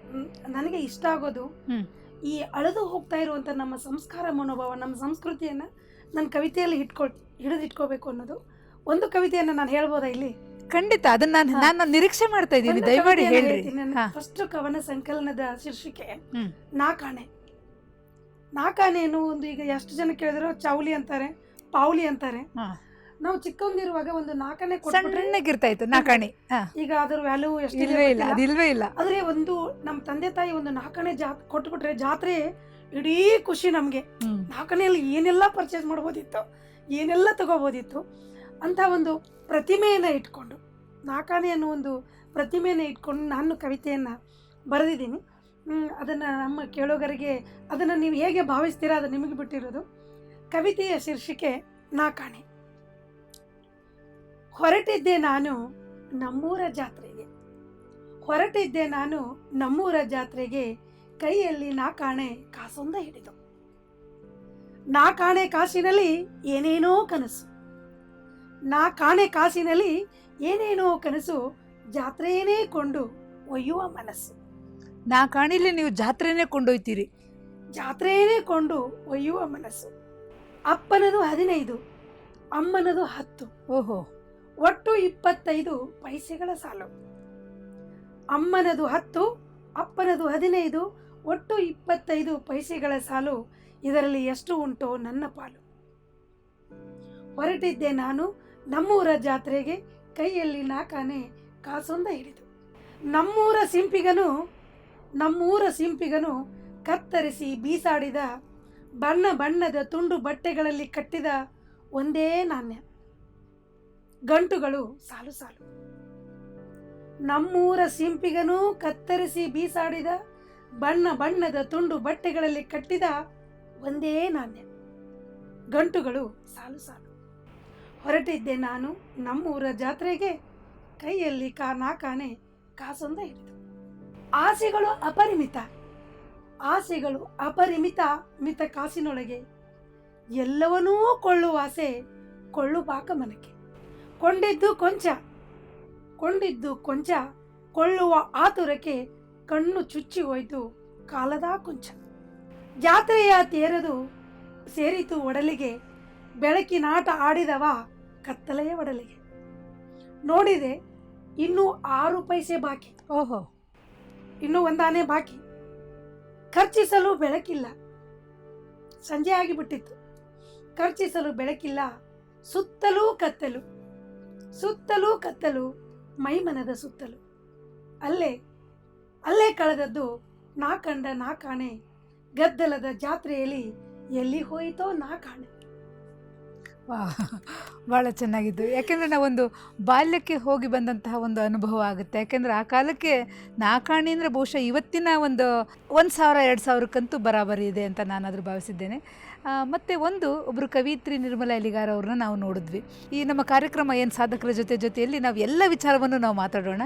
Speaker 2: ನನಗೆ ಇಷ್ಟ ಆಗೋದು. ಈ ಅಳೆದು ಹೋಗ್ತಾ ಇರುವಂತ ನಮ್ಮ ಸಂಸ್ಕಾರ ಮನೋಭಾವ ನಮ್ಮ ಸಂಸ್ಕೃತಿಯನ್ನ ನನ್ನ ಕವಿತೆಯಲ್ಲಿ ಹಿಡ್ಕೊಳ್ ಹಿಡಿದು ಇಟ್ಕೋಬೇಕು ಅನ್ನೋದು ಒಂದು ಕವಿತೆಯನ್ನ ನಾನು ಹೇಳ್ಬೋದಾ ಇಲ್ಲಿ?
Speaker 1: ಖಂಡಿತ. ಅದನ್ನ ನಾನು ನಾನು ನಿರೀಕ್ಷೆ ಮಾಡ್ತಾ ಇದ್ದೀನಿ. ದಯಮಾಡಿ
Speaker 2: ಫಸ್ಟ್ ಕವನ ಸಂಕಲನದ ಶೀರ್ಷಿಕೆ. ನಾಕಾಣೆ. ನಾಕಾಣೆ ಏನು ಒಂದು ಈಗ ಎಷ್ಟು ಜನ ಕೇಳಿದ್ರು? ಚೌಲಿ ಅಂತಾರೆ ಪಾವಲಿ ಅಂತಾರೆ. ನಾವು ಚಿಕ್ಕವನಿರುವಾಗ ಒಂದು ನಾಲ್ಕನೇ
Speaker 1: ಸಣ್ಣಗಿರ್ತಾ ಇತ್ತು ನಾಕಾಣಿ.
Speaker 2: ಈಗ ಅದ್ರ ವ್ಯಾಲ್ಯೂ ಎಷ್ಟು
Speaker 1: ಇಲ್ವೇ ಇಲ್ಲ ಅದಿಲ್ವೇ ಇಲ್ಲ.
Speaker 2: ಆದ್ರೆ ಒಂದು ನಮ್ಮ ತಂದೆ ತಾಯಿ ಒಂದು ನಾಲ್ಕನೇ ಜಾತ್ ಕೊಟ್ಬಿಟ್ರೆ ಜಾತ್ರೆ ಇಡೀ ಖುಷಿ ನಮಗೆ. ನಾಲ್ಕನೆಯಲ್ಲಿ ಏನೆಲ್ಲ ಪರ್ಚೇಸ್ ಮಾಡ್ಬೋದಿತ್ತು ಏನೆಲ್ಲ ತಗೋಬೋದಿತ್ತು ಅಂತ ಒಂದು ಪ್ರತಿಮೆಯನ್ನು ಇಟ್ಕೊಂಡು ನಾಲ್ಕನೇ ಅನ್ನೋ ಒಂದು ಪ್ರತಿಮೆಯನ್ನು ಇಟ್ಕೊಂಡು ನಾನು ಕವಿತೆಯನ್ನು ಬರೆದಿದ್ದೀನಿ. ಅದನ್ನು ನಮ್ಮ ಕೇಳೋಗರಿಗೆ ಅದನ್ನು ನೀವು ಹೇಗೆ ಭಾವಿಸ್ತೀರಾ ಅದು ನಿಮಗೆ ಬಿಟ್ಟಿರೋದು. ಕವಿತೆಯ ಶೀರ್ಷಿಕೆ ನಾಕಾಣೆ. ಹೊರಟಿದ್ದೆ ನಾನು ನಮ್ಮೂರ ಜಾತ್ರೆಗೆ. ಹೊರಟಿದ್ದೆ ನಾನು ನಮ್ಮೂರ ಜಾತ್ರೆಗೆ ಕೈಯಲ್ಲಿ ನಾಕಾಣೆ ಕಾಸೊಂದ ಹಿಡಿದು. ನಾಕಾಣೆ ಕಾಸಿನಲ್ಲಿ ಏನೇನೋ ಕನಸು. ನಾಕಾಣೆ ಕಾಸಿನಲ್ಲಿ ಏನೇನೋ ಕನಸು ಜಾತ್ರೆಯೇ ಕೊಂಡು ಒಯ್ಯುವ ಮನಸ್ಸು.
Speaker 1: ನಾ ಕಾಣಿಲಿ ನೀವು ಜಾತ್ರೆನೇ ಕೊಂಡೊಯ್ತೀರಿ
Speaker 2: ಜಾತ್ರೆಯೇ ಕೊಂಡು ಒಯ್ಯುವ ಮನಸ್ಸು. ಅಪ್ಪನದು ಹದಿನೈದು ಅಮ್ಮನದು ಹತ್ತು.
Speaker 1: ಓಹೋ.
Speaker 2: ಒಟ್ಟು ಇಪ್ಪತ್ತೈದು ಪೈಸೆಗಳ ಸಾಲು. ಅಮ್ಮನದು ಹತ್ತು, ಅಪ್ಪನದು ಹದಿನೈದು, ಒಟ್ಟು ಇಪ್ಪತ್ತೈದು ಪೈಸೆಗಳ ಸಾಲು ಇದರಲ್ಲಿ ಎಷ್ಟು ಉಂಟೋ ನನ್ನ ಪಾಲು. ಹೊರಟಿದ್ದೆ ನಾನು ನಮ್ಮೂರ ಜಾತ್ರೆಗೆ ಕೈಯಲ್ಲಿ ನಾಕಾನೆ ಕಾಸೊಂದ ಹಿಡಿದು. ನಮ್ಮೂರ ಸಿಂಪಿಗನು ನಮ್ಮೂರ ಸಿಂಪಿಗನು ಕತ್ತರಿಸಿ ಬೀಸಾಡಿದ ಬಣ್ಣ ಬಣ್ಣದ ತುಂಡು ಬಟ್ಟೆಗಳಲ್ಲಿ ಕಟ್ಟಿದ ಒಂದೇ ನಾಣ್ಯ. ಗಂಟುಗಳು ಸಾಲು ಸಾಲು. ನಮ್ಮೂರ ಸಿಂಪಿಗನು ಕತ್ತರಿಸಿ ಬೀಸಾಡಿದ, ಬಣ್ಣ ಬಣ್ಣದ ತುಂಡು ಬಟ್ಟೆಗಳಲ್ಲಿ ಕಟ್ಟಿದ ಒಂದೇ ನಾಣ್ಯ. ಗಂಟುಗಳು ಸಾಲು ಸಾಲು. ಹೊರಟಿದ್ದೆ ನಾನು ನಮ್ಮೂರ ಜಾತ್ರೆಗೆ, ಕೈಯಲ್ಲಿ ಕಾ ನಾಕಾನೆ ಕಾಸೊಂದ ಹಿಡಿದು. ಆಸೆಗಳು ಅಪರಿಮಿತ ಆಸೆಗಳು ಅಪರಿಮಿತ ಮಿತ ಕಾಸಿನೊಳಗೆ ಎಲ್ಲವನ್ನೂ ಕೊಳ್ಳುವ ಆಸೆ ಕೊಳ್ಳು ಪಾಕ ಮನಕ್ಕೆ. ಕೊಂಡಿದ್ದು ಕೊಂಚ ಕೊಂಡಿದ್ದು ಕೊಂಚ ಕೊಳ್ಳುವ ಆತುರಕ್ಕೆ ಕಣ್ಣು ಚುಚ್ಚಿ ಹೋಯ್ತು ಕಾಲದ ಕೊಂಚ. ಜಾತ್ರೆಯ ತೇರದು ಸೇರಿತು ಒಡಲಿಗೆ ಬೆಳಕಿನಾಟ ಆಡಿದವ ಕತ್ತಲೆಯ ಒಡಲಿಗೆ. ನೋಡಿದೆ ಇನ್ನೂ ಆರು ಪೈಸೆ ಬಾಕಿ.
Speaker 1: ಓಹೋ.
Speaker 2: ಇನ್ನೂ ಒಂದಾನೆ ಬಾಕಿ. ಖರ್ಚಿಸಲು ಬೆಳಕಿಲ್ಲ. ಸಂಜೆ ಆಗಿಬಿಟ್ಟಿತ್ತು. ಖರ್ಚಿಸಲು ಬೆಳಕಿಲ್ಲ ಸುತ್ತಲೂ ಕತ್ತಲು. ಸುತ್ತಲೂ ಕತ್ತಲು ಮೈಮನದ ಸುತ್ತಲು. ಅಲ್ಲೇ ಅಲ್ಲೇ ಕಳೆದದ್ದು ನಾ ಕಂಡ ನಾ ಗದ್ದಲದ ಜಾತ್ರೆಯಲ್ಲಿ ಎಲ್ಲಿ ಹೋಯಿತೋ ನಾ ಕಾಣೆ.
Speaker 1: ಭಾಳ ಚೆನ್ನಾಗಿತ್ತು. ಯಾಕೆಂದರೆ ನಾವೊಂದು ಬಾಲ್ಯಕ್ಕೆ ಹೋಗಿ ಬಂದಂತಹ ಒಂದು ಅನುಭವ ಆಗುತ್ತೆ. ಯಾಕೆಂದರೆ ಆ ಕಾಲಕ್ಕೆ ನಾಕಾಣಿ ಅಂದರೆ ಬಹುಶಃ ಇವತ್ತಿನ ಒಂದು ಒಂದು ಸಾವಿರ ಎರಡು ಸಾವಿರಕ್ಕಂತೂ ಬರಾಬರಿ ಇದೆ ಅಂತ ನಾನಾದರೂ ಭಾವಿಸಿದ್ದೇನೆ. ಆ, ಮತ್ತೆ ಒಂದು ಒಬ್ಬರು ಕವಿತ್ರಿ ನಿರ್ಮಲಾ ಎಲಿಗಾರ್ ಅವ್ರನ್ನ ನಾವು ನೋಡಿದ್ವಿ. ಈ ನಮ್ಮ ಕಾರ್ಯಕ್ರಮ ಏನು ಸಾಧಕರ ಜೊತೆ ಜೊತೆಯಲ್ಲಿ ನಾವು ಎಲ್ಲ ವಿಚಾರವನ್ನು ನಾವು ಮಾತಾಡೋಣ.